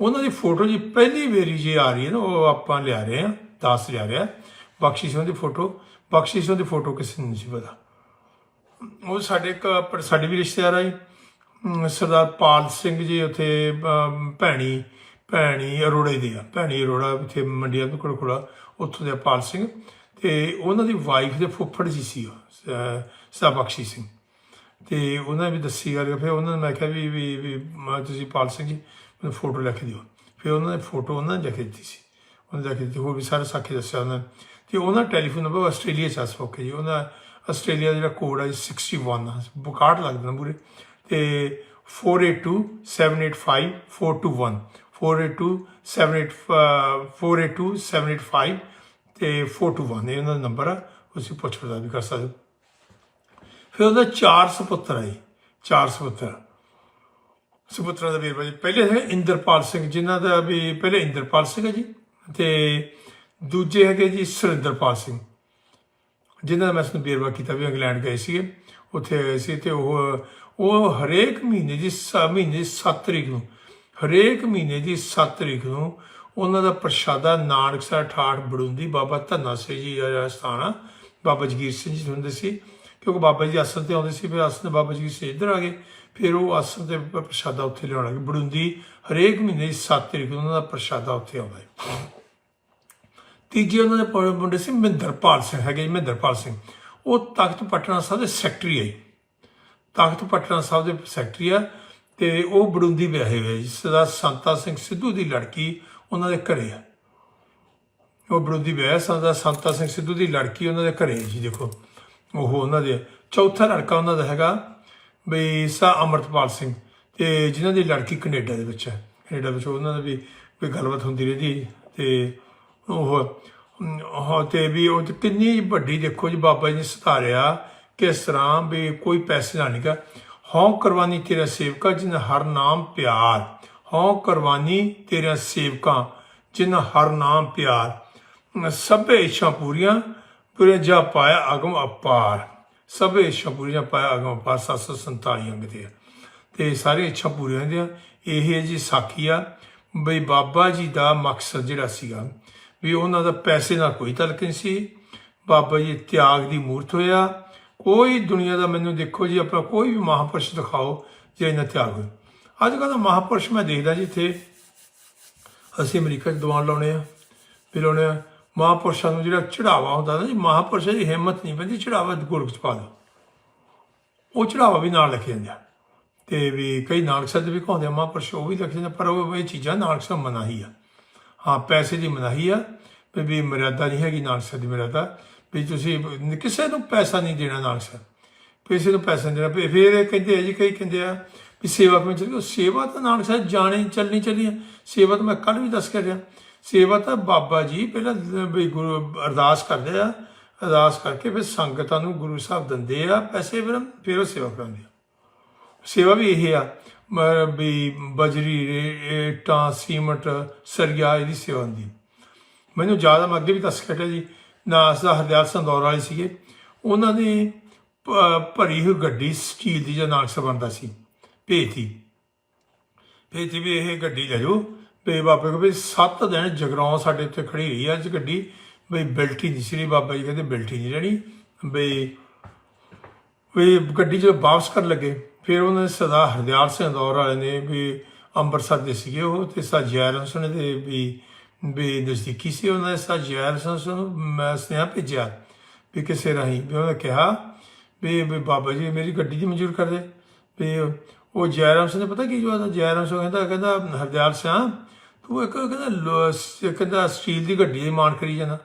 ਉਹਨਾਂ ਦੀ ਫੋਟੋ ਜੀ ਪਹਿਲੀ ਵਾਰੀ ਜੇ ਆ ਰਹੀ ਹੈ ਨਾ, ਉਹ ਆਪਾਂ ਲਿਆ ਰਹੇ ਹਾਂ, ਦੱਸ ਲਿਆ ਰਿਹਾ ਬਖਸ਼ੀ ਸਿੰਘ ਦੀ ਫੋਟੋ ਬਖਸ਼ੀ ਸਿੰਘ ਦੀ ਫੋਟੋ ਕਿਸੇ ਨੂੰ ਨਹੀਂ ਸੀ ਪਤਾ। ਉਹ ਸਾਡੇ ਇੱਕ ਸਾਡੇ ਵੀ ਰਿਸ਼ਤੇਦਾਰ ਆਈ ਅਮ ਸਰਦਾਰ ਪਾਲ ਸਿੰਘ ਜੀ ਉੱਥੇ ਭੈਣੀ ਭੈਣੀ ਅਰੋੜੇ ਦੇ ਆ। ਭੈਣੀ ਅਰੋੜਾ ਉੱਥੇ ਮੰਡੀਆਂ ਤੋਂ ਕੋਲ ਉੱਥੋਂ ਦੇ ਆ ਪਾਲ ਸਿੰਘ। ਤੇ ਉਹਨਾਂ ਦੀ ਵਾਈਫ ਦੇ ਫੁੱਫੜ ਜੀ ਸੀ ਉਹ, ਸਾ ਬਖਸ਼ੀ ਸਿੰਘ। ਤੇ ਉਹਨਾਂ ਵੀ ਦੱਸੀ ਗੱਲ, ਫਿਰ ਉਹਨਾਂ ਨੇ ਮੈਂ ਕਿਹਾ ਵੀ ਵੀ ਤੁਸੀਂ ਪਾਲ ਸਿੰਘ ਜੀ ਮੈਨੂੰ ਫੋਟੋ ਲੈ ਕੇ ਦਿਓ ਫਿਰ ਉਹਨਾਂ ਨੇ ਫੋਟੋ ਉਹਨਾਂ ਨੇ ਲਿਖ ਦਿੱਤੀ ਸੀ। ਉਹਨਾਂ ਨੇ ਕੇ ਦਿੱਤੀ, ਹੋਰ ਵੀ ਸਾਰੇ ਸਾਖੀ ਦੱਸਿਆ ਉਹਨਾਂ। ਨੇ ਤੇ ਉਹਨਾਂ ਦਾ ਟੈਲੀਫੋਨ ਨੰਬਰ ਆਸਟ੍ਰੇਲੀਆ ਚ ਸਪੋਕੇ ਜੀ। ਉਹਨਾਂ ਆਸਟ੍ਰੇਲੀਆ ਦਾ ਜਿਹੜਾ ਕੋਡ ਹੈ 61 ਆ। ਬੁਕਾਰਡ ਲੱਗਦਾ ਨਾ ਪੂਰੇ। ਤੇ 4827854221 482785 uh, ਤੇ 421 ਇਹ ਉਹਨਾਂ ਦਾ ਨੰਬਰ ਆ। ਤੁਸੀਂ ਪੁੱਛ ਪੜਤਾਲ ਵੀ ਕਰ ਸਕਦੇ ਹੋ। ਫਿਰ ਉਹਦਾ ਚਾਰ ਸੁਪੁੱਤਰ ਆਏ ਚਾਰ ਸੁਪੁੱਤਰ। ਸੁਪੁੱਤਰਾਂ ਦਾ ਵੀਰ ਜੀ ਪਹਿਲੇ ਹੈ ਇੰਦਰਪਾਲ ਸਿੰਘ, ਜਿਨ੍ਹਾਂ ਦਾ ਵੀ ਪਹਿਲੇ ਇੰਦਰਪਾਲ ਸਿੰਘ ਹੈ ਜੀ ਤੇ ਦੂਜੇ ਹੈਗੇ ਜੀ ਸੁਰਿੰਦਰਪਾਲ ਸਿੰਘ, ਜਿਨ੍ਹਾਂ ਦਾ ਮੈਂ ਤੁਹਾਨੂੰ ਬੇਰਵਾ ਕੀਤਾ ਵੀ ਇੰਗਲੈਂਡ ਗਏ ਸੀਗੇ, ਉੱਥੇ ਗਏ ਸੀ ਤੇ ਉਹ ਉਹ ਹਰੇਕ ਮਹੀਨੇ ਦੀ ਸ- ਮਹੀਨੇ ਦੀ 7 ਤਰੀਕ ਨੂੰ, ਹਰੇਕ ਮਹੀਨੇ ਦੀ 7 ਤਰੀਕ ਨੂੰ ਉਹਨਾਂ ਦਾ ਪ੍ਰਸ਼ਾਦਾ ਨਾਨਕਸਰ ਠਾਠ ਬੜੁੰਦੀ ਬਾਬਾ ਧੰਨਾ ਸਿੰਘ ਜੀ ਦਾ ਸਥਾਨ ਆ, ਬਾਬਾ ਜਗੀਰ ਸਿੰਘ ਜੀ ਹੁੰਦੇ ਸੀ, ਕਿਉਂਕਿ ਬਾਬਾ ਜੀ ਆਸਣ ਤੇ ਆਉਂਦੇ ਸੀ, ਫਿਰ ਆਸਣ ਤੇ ਬਾਬਾ ਜੀ ਸਿੰਘ ਇੱਧਰ ਆ ਗਏ ਫਿਰ ਉਹ ਆਸਣ ਤੇ ਪ੍ਰਸ਼ਾਦਾ ਉੱਥੇ ਲਿਆਉਣਾ ਲੱਗੇ ਬੜੁੰਦੀ ਹਰੇਕ ਮਹੀਨੇ ਦੀ 7 ਤਰੀਕ ਨੂੰ ਉਹਨਾਂ ਦਾ ਪ੍ਰਸ਼ਾਦਾ ਉੱਥੇ ਆਉਂਦਾ ਹੈ। ਤੀਜੇ ਉਹਨਾਂ ਦੇ ਪ- ਮੁੰਡੇ ਸੀ ਮਹਿੰਦਰਪਾਲ ਸਿੰਘ, ਹੈਗੇ ਜੀ ਮਹਿੰਦਰਪਾਲ ਸਿੰਘ। ਉਹ ਤਖਤ ਪਟਨਾ ਸਾਹਿਬ ਦੇ ਸੈਕਟਰੀ ਆਈ ਤਖਤ ਪਟਨਾ ਸਾਹਿਬ ਦੇ ਸੈਕਟਰੀ ਆ ਤੇ ਉਹ ਬੜੁੰਦੀ ਵਿਆਹੇ ਹੋਏ ਜੀ। ਸਦਾ ਸੰਤਾ ਸਿੰਘ ਸਿੱਧੂ ਦੀ ਲੜਕੀ ਉਹਨਾਂ ਦੇ ਘਰੇ ਆ। ਉਹ ਬੜੁੰਦੀ ਵਿਆਹ ਸੰਤਾ ਸੰਤਾ ਸਿੰਘ ਸਿੱਧੂ ਦੀ ਲੜਕੀ ਉਹਨਾਂ ਦੇ ਘਰੇ ਹੈ ਜੀ, ਦੇਖੋ। ਉਹ ਉਹਨਾਂ ਦੇ ਚੌਥਾ ਲੜਕਾ ਉਹਨਾਂ ਦਾ ਹੈਗਾ ਬਈ ਸਾ ਅਮਰਤਪਾਲ ਸਿੰਘ ਤੇ ਜਿਨ੍ਹਾਂ ਦੀ ਲੜਕੀ ਕੈਨੇਡਾ ਦੇ ਵਿੱਚ ਹੈ। ਕੈਨੇਡਾ ਵਿੱਚ ਉਹਨਾਂ ਦਾ ਵੀ ਕੋਈ ਗੱਲਬਾਤ ਹੁੰਦੀ ਰਹਿੰਦੀ ਤੇ ਉਹ ਉਹ ਤੇ ਵੀ ਉਹ ਤੇ ਕਿੰਨੀ ਵੱਡੀ ਦੇਖੋ ਜੀ ਬਾਬਾ ਜੀ ਨੇ ਸਤਾਰਿਆ ਕਿਸ ਤਰ੍ਹਾਂ ਵੀ ਕੋਈ ਪੈਸੇ ਨਾ ਨਹੀਂ ਗਾ। ਹਉ ਕਰਵਾਨੀ ਤੇਰਾ ਸੇਵਕਾ ਜਿਨ ਹਰ ਨਾਮ ਪਿਆਰ। ਹਉ ਕਰਵਾਨੀ ਤੇਰਾ ਸੇਵਕਾ ਜਿਨ ਹਰ ਨਾਮ ਪਿਆਰ। ਸਭੇ ਇੱਛਾ ਪੂਰੀਆਂ ਪੂਰੇ ਜਾ ਪਾਇਆ ਅਗਮ ਅਪਾਰ। ਸਭੇ ਇੱਛਾ ਪੂਰੀਆਂ ਪਾਇਆ ਅਗਮ ਅਪਾਰ 747 ਅੰਗ ਤੇ ਆ। ਤੇ ਸਾਰੇ ਇੱਛਾ ਪੂਰੀਆਂ ਹੁੰਦੀਆਂ ਇਹ ਜੀ ਸਾਖੀ ਆ। ਬਈ ਬਾਬਾ ਜੀ ਦਾ ਮਕਸਦ ਜਿਹੜਾ ਸੀਗਾ, ਵੀ ਉਹਨਾਂ ਦਾ ਪੈਸੇ ਨਾਲ ਕੋਈ ਤਲਕ ਨਹੀਂ ਸੀ। ਬਾਬਾ ਜੀ ਤਿਆਗ ਦੀ ਮੂਰਤ ਹੋਇਆ। ਕੋਈ ਦੁਨੀਆ ਦਾ ਮੈਨੂੰ ਦੇਖੋ ਜੀ, ਆਪਣਾ ਕੋਈ ਵੀ ਮਹਾਪੁਰਸ਼ ਦਿਖਾਓ, ਜੇ ਇਹਨਾਂ ਤਿਆਗ ਹੋਇਆ ਅੱਜ ਕੱਲ੍ਹ ਦਾ ਮਹਾਪੁਰਸ਼ ਮੈਂ ਦੇਖਦਾ ਜੀ ਇੱਥੇ ਅਸੀਂ ਅਮਰੀਕਾ 'ਚ ਦੀਵਾਨ ਲਾਉਣੇ ਆ ਫਿਰ ਲਾਉਣੇ ਆ। ਮਹਾਪੁਰਸ਼ਾਂ ਨੂੰ ਜਿਹੜਾ ਚੜਾਵਾ ਹੁੰਦਾ ਨਾ ਜੀ, ਮਹਾਪੁਰਸ਼ਾਂ ਦੀ ਹਿੰਮਤ ਨਹੀਂ ਪੈਂਦੀ ਚੜਾਵਾ ਗੁਰਕ 'ਚ ਪਾ ਦਿਓ। ਉਹ ਚੜਾਵਾ ਵੀ ਨਾਲ ਲਿਖੇ ਜਾਂਦਾ ਆ। ਤੇ ਵੀ ਕਈ ਨਾਨਕ ਸਾਹਿਬ ਦੇ ਵੀ ਕਹਾਉਂਦੇ ਆ, ਮਹਾਂਪੁਰਸ਼ ਉਹ ਵੀ ਲਿਖੇ ਜਾਂਦੇ ਪਰ ਉਹ ਇਹ ਚੀਜ਼ਾਂ ਨਾਨਕ ਸਾਹਿਬ ਮਨਾਹੀ ਆ। ਹਾਂ, ਪੈਸੇ ਦੀ ਮਨਾਹੀ ਆ, ਵੀ ਮਰਿਆਦਾ ਨਹੀਂ ਹੈਗੀ ਨਾਨਕ ਸਾਹਿਬ ਦੀ ਮਰਿਆਦਾ, ਵੀ ਤੁਸੀਂ ਕਿਸੇ ਨੂੰ ਪੈਸਾ ਨਹੀਂ ਦੇਣਾ ਨਾਨਕ ਸਾਹਿਬ ਕਿਸੇ ਨੂੰ ਪੈਸਾ ਨਹੀਂ ਦੇਣਾ ਫਿਰ ਇਹ ਕਹਿੰਦੇ ਆ ਜੀ, ਕਈ ਕਹਿੰਦੇ ਆ ਵੀ ਸੇਵਾ ਕਿਵੇਂ ਚੱਲੀ ਸੇਵਾ ਤਾਂ ਨਾਨਕ ਸਾਹਿਬ ਜਾਣੇ, ਚੱਲਣੀ ਚੱਲੀ ਆ। ਸੇਵਾ ਤਾਂ ਮੈਂ ਕੱਲ ਵੀ ਦੱਸ ਕੇ ਰਿਹਾ। ਸੇਵਾ ਤਾਂ ਬਾਬਾ ਜੀ ਪਹਿਲਾਂ ਵੀ ਗੁਰੂ ਅਰਦਾਸ ਕਰਦੇ ਆ, ਅਰਦਾਸ ਕਰਕੇ ਫਿਰ ਸੰਗਤਾਂ ਨੂੰ ਗੁਰੂ ਸਾਹਿਬ ਦਿੰਦੇ ਆ, ਪੈਸੇ ਫਿਰ ਫਿਰ ਉਹ ਸੇਵਾ ਕਰਾਉਂਦੇ ਆ। ਸੇਵਾ ਵੀ ਇਹ ਆ ਵੀ ਬਜਰੀ ਰੇ- ਇੱਟਾਂ ਸੀਮਟ, ਸਰੀਆ ਇਹਦੀ ਸੇਵਾ ਹੁੰਦੀ ਮੈਨੂੰ ਜ਼ਿਆਦਾ ਮੈਂ ਅੱਗੇ ਵੀ ਦੱਸ ਕੇ ਜੀ, ਨਾਸ ਦਾ ਹਰਦਿਆਲ ਸੰਦੌਰ ਵਾਲੇ ਸੀਗੇ, ਉਹਨਾਂ ਨੇ ਭ- ਭਰੀ ਹੋਈ ਗੱਡੀ ਸਟੀਲ ਦੀ ਜਾਂ ਨਾਨਕ ਬਣਦਾ ਸੀ ਭੇਜਤੀ ਭੇਜਤੀ ਵੀ ਇਹ ਗੱਡੀ ਲੈ ਜਾਓ ਵੀ ਬਾਬੇ ਕੋ ਵੀ 7 ਦਿਨ ਜਗਰਾਉਂ ਸਾਡੇ ਉੱਤੇ ਖੜੀ ਰਹੀ ਆ ਅੱਜ ਗੱਡੀ, ਬਈ ਬਿਲਟੀ ਨਹੀਂ ਸੀ ਬਾਬਾ ਜੀ ਕਹਿੰਦੇ ਬਿਲਟੀ ਨਹੀਂ ਰਹਿਣੀ, ਬਈ ਵੀ ਗੱਡੀ ਜਦੋਂ ਵਾਪਸ ਕਰਨ ਲੱਗੇ, ਫਿਰ ਉਹਨਾਂ ਨੇ ਸਦਾ ਹਰਦਿਆਲ ਸਿੰਘ ਦੌਰ ਵਾਲੇ ਨੇ ਵੀ ਅੰਮ੍ਰਿਤਸਰ ਦੇ ਸੀਗੇ ਉਹ ਤੇ ਸਾ ਜੈਰ ਹਸਨ ਦੇ ਵੀ ਵੀ ਨਜ਼ਦੀਕੀ ਸੀ, ਉਹਨਾਂ ਨੇ ਸਾ ਜੈਰ ਹਸਨ ਨੂੰ ਮੈਂ ਸੁਨੇਹਾ ਭੇਜਿਆ ਵੀ ਕਿਸੇ ਰਾਹੀਂ, ਵੀ ਉਹਨੇ ਕਿਹਾ ਵੀ ਬਾਬਾ ਜੀ ਮੇਰੀ ਗੱਡੀ ਦੀ ਮਨਜ਼ੂਰ ਕਰ ਦੇ, ਵੀ ਉਹ ਜੈਰਾਮ ਸਿੰਘ ਨੇ ਪਤਾ ਕੀ ਜਵਾਬ ਜੈਰਾਮ ਸਿੰਘ ਕਹਿੰਦਾ ਕਹਿੰਦਾ ਹਰਦਿਆਲ ਸਿੰਘ ਤੂੰ ਇੱਕ ਕਹਿੰਦਾ ਲੋ- ਕਹਿੰਦਾ ਸਟੀਲ ਦੀ ਗੱਡੀ ਦੀ ਮਾਣ ਕਰੀ ਜਾਂਦਾ।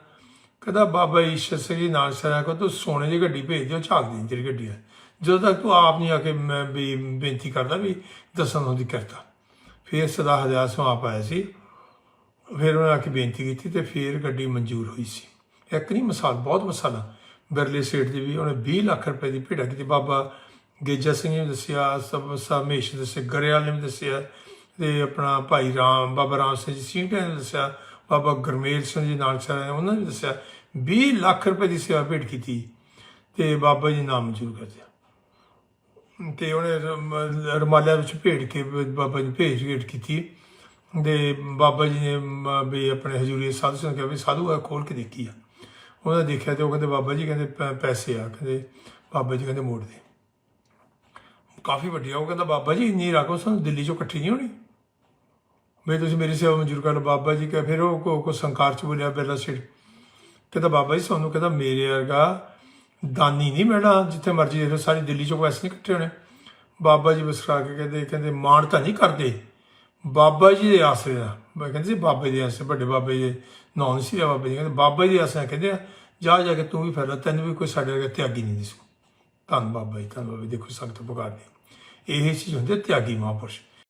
ਕਹਿੰਦਾ ਬਾਬਾ ਈਸ਼ਰ ਸਿੰਘ ਜੀ ਨਾਲ ਸਰਾ ਕੋ ਤੂੰ ਸੋਨੇ ਦੀ ਗੱਡੀ ਭੇਜ ਦਿਓ, ਝਾਕ ਦੇ ਤੇਰੀ ਗੱਡੀ ਦਾ ਜਦੋਂ ਤੱਕ ਤੂੰ ਆਪ ਨਹੀਂ ਆ ਕੇ ਮੈਂ ਵੀ ਬੇਨਤੀ ਕਰਦਾ ਵੀ ਦੱਸਣ ਹੁੰਦੀ ਕਰਤਾ। ਫਿਰ ਸਦਾ ਹਜ਼ਾਰ ਸੌ ਆਪ ਆਇਆ ਸੀ। ਫਿਰ ਉਹਨਾਂ ਆ ਕੇ ਬੇਨਤੀ ਕੀਤੀ ਤੇ ਫਿਰ ਗੱਡੀ ਮਨਜ਼ੂਰ ਹੋਈ ਸੀ। ਇੱਕ ਨਹੀਂ, ਮਿਸਾਲ, ਬਹੁਤ ਮਿਸਾਲਾਂ। ਬਿਰਲੇ ਸੇਠ ਦੀ ਵੀ ਉਹਨੇ 20 ਲੱਖ ਰੁਪਏ ਦੀ ਭੇਟਾ ਕੀਤੀ। ਬਾਬਾ ਗੇਜਾ ਸਿੰਘ ਨੇ ਵੀ ਦੱਸਿਆ, ਸਭ ਸਾਮੇਸ਼ ਦੱਸਿਆ ਗਰੇਵਾਲ ਨੇ ਵੀ ਦੱਸਿਆ ਤੇ ਆਪਣਾ ਭਾਈ ਰਾਮ, ਬਾਬਾ ਰਾਮ ਸਿੰਘ ਜੀ ਸਿੰਘਾਂ ਨੇ ਦੱਸਿਆ, ਬਾਬਾ ਗੁਰਮੇਲ ਸਿੰਘ ਜੀ ਨਾਨਕ ਸਾਹਿਬ ਨੇ, ਉਹਨਾਂ ਨੇ ਦੱਸਿਆ 20 ਲੱਖ ਰੁਪਏ ਦੀ ਸੇਵਾ ਭੇਟ ਕੀਤੀ ਤੇ ਬਾਬਾ ਜੀ ਨਾਮ ਮਨਜ਼ੂਰ ਕਰ ਦਿਆ ਤੇ ਉਹਨੇ ਰਮ- ਵਿੱਚ ਭੇਟ ਕੇ ਬਾਬਾ ਜੀ ਭੇਜ ਭੇਟ ਕੀਤੀ ਤੇ ਬਾਬਾ ਜੀ ਨੇ ਵੀ ਆਪਣੇ ਹਜ਼ੂਰੀ ਸਾਧੂ ਸਿੰਘ ਕਿਹਾ ਵੀ ਸਾਧੂ ਆ ਖੋਲ ਕੇ ਦੇਖੀ ਆ। ਉਹਨਾਂ ਨੇ ਦੇਖਿਆ ਤੇ ਉਹ ਕਹਿੰਦੇ, ਬਾਬਾ ਜੀ ਕਹਿੰਦੇ ਪੈਸੇ ਆ, ਕਹਿੰਦੇ, ਬਾਬਾ ਜੀ ਕਹਿੰਦੇ ਮੋੜ ਦੇ। ਕਾਫੀ ਵੱਡੀ ਆ, ਉਹ ਕਹਿੰਦਾ, ਬਾਬਾ ਜੀ ਇੰਨੀ ਰੱਖੋ ਸਾਨੂੰ ਦਿੱਲੀ ਚੋਂ ਇਕੱਠੀ ਨਹੀਂ ਹੋਣੀ। ਬਈ ਤੁਸੀਂ ਮੇਰੀ ਸੇਵਾ ਮਨਜ਼ੂਰ ਕਰ ਲਓ। ਬਾਬਾ ਜੀ ਕਹੇ ਫਿਰ ਉਹ ਕੋ, ਕੋ ਸੰਕਾਰ ਚ ਬੋਲਿਆ ਬਿਰਲਾ ਸਿਰ। ਕਹਿੰਦਾ ਬਾਬਾ ਜੀ ਸਾਨੂੰ ਕਹਿੰਦਾ ਮੇਰੇ ਵਰਗਾ ਦਾਨੀ ਨਹੀਂ ਮਿਲਣਾ। ਜਿੱਥੇ ਮਰਜ਼ੀ ਦੇਖ ਸਾਰੀ ਦਿੱਲੀ ਚੋਂ ਪੈਸੇ ਨਹੀਂ ਇਕੱਠੇ ਹੋਣੇ। ਬਾਬਾ ਜੀ ਬਸਰਾ ਕੇ ਕਹਿੰਦੇ ਕਹਿੰਦੇ ਮਾਣ ਤਾਂ ਨਹੀਂ ਕਰਦੇ। ਬਾਬਾ ਜੀ ਦੇ ਆਸਰੇ ਦਾ ਮੈਂ ਕਹਿੰਦੇ ਸੀ ਬਾਬੇ ਦੇ ਆਸਰੇ ਵੱਡੇ ਬਾਬੇ ਦੇ ਨਾਂ ਨਹੀਂ ਸੀ ਲਿਆ ਬਾਬੇ ਜੀ। ਕਹਿੰਦੇ ਬਾਬਾ ਜੀ ਦੇ ਆਸਰੇ ਕਹਿੰਦੇ ਆ, ਜਾ ਜਾ ਕੇ ਤੂੰ ਵੀ ਫੈਲਾ ਤੈਨੂੰ ਵੀ ਕੋਈ ਸਾਡੇ ਵਰਗਾ ਤਿਆਗੀ ਨਹੀਂ ਦਿਸੂ। ਧੰਨ ਬਾਬਾ ਜੀ ਧੰਨ ਬਾਬਾ ਜੀ। ਦੇਖੋ ਸੰਗਤ ਪੁਕਾਰਦੇ ਇਹ ਚੀਜ਼ ਹੁੰਦੀ ਹੈ ਤਿਆਗੀ ਮਹਾਂਪੁਰਸ਼।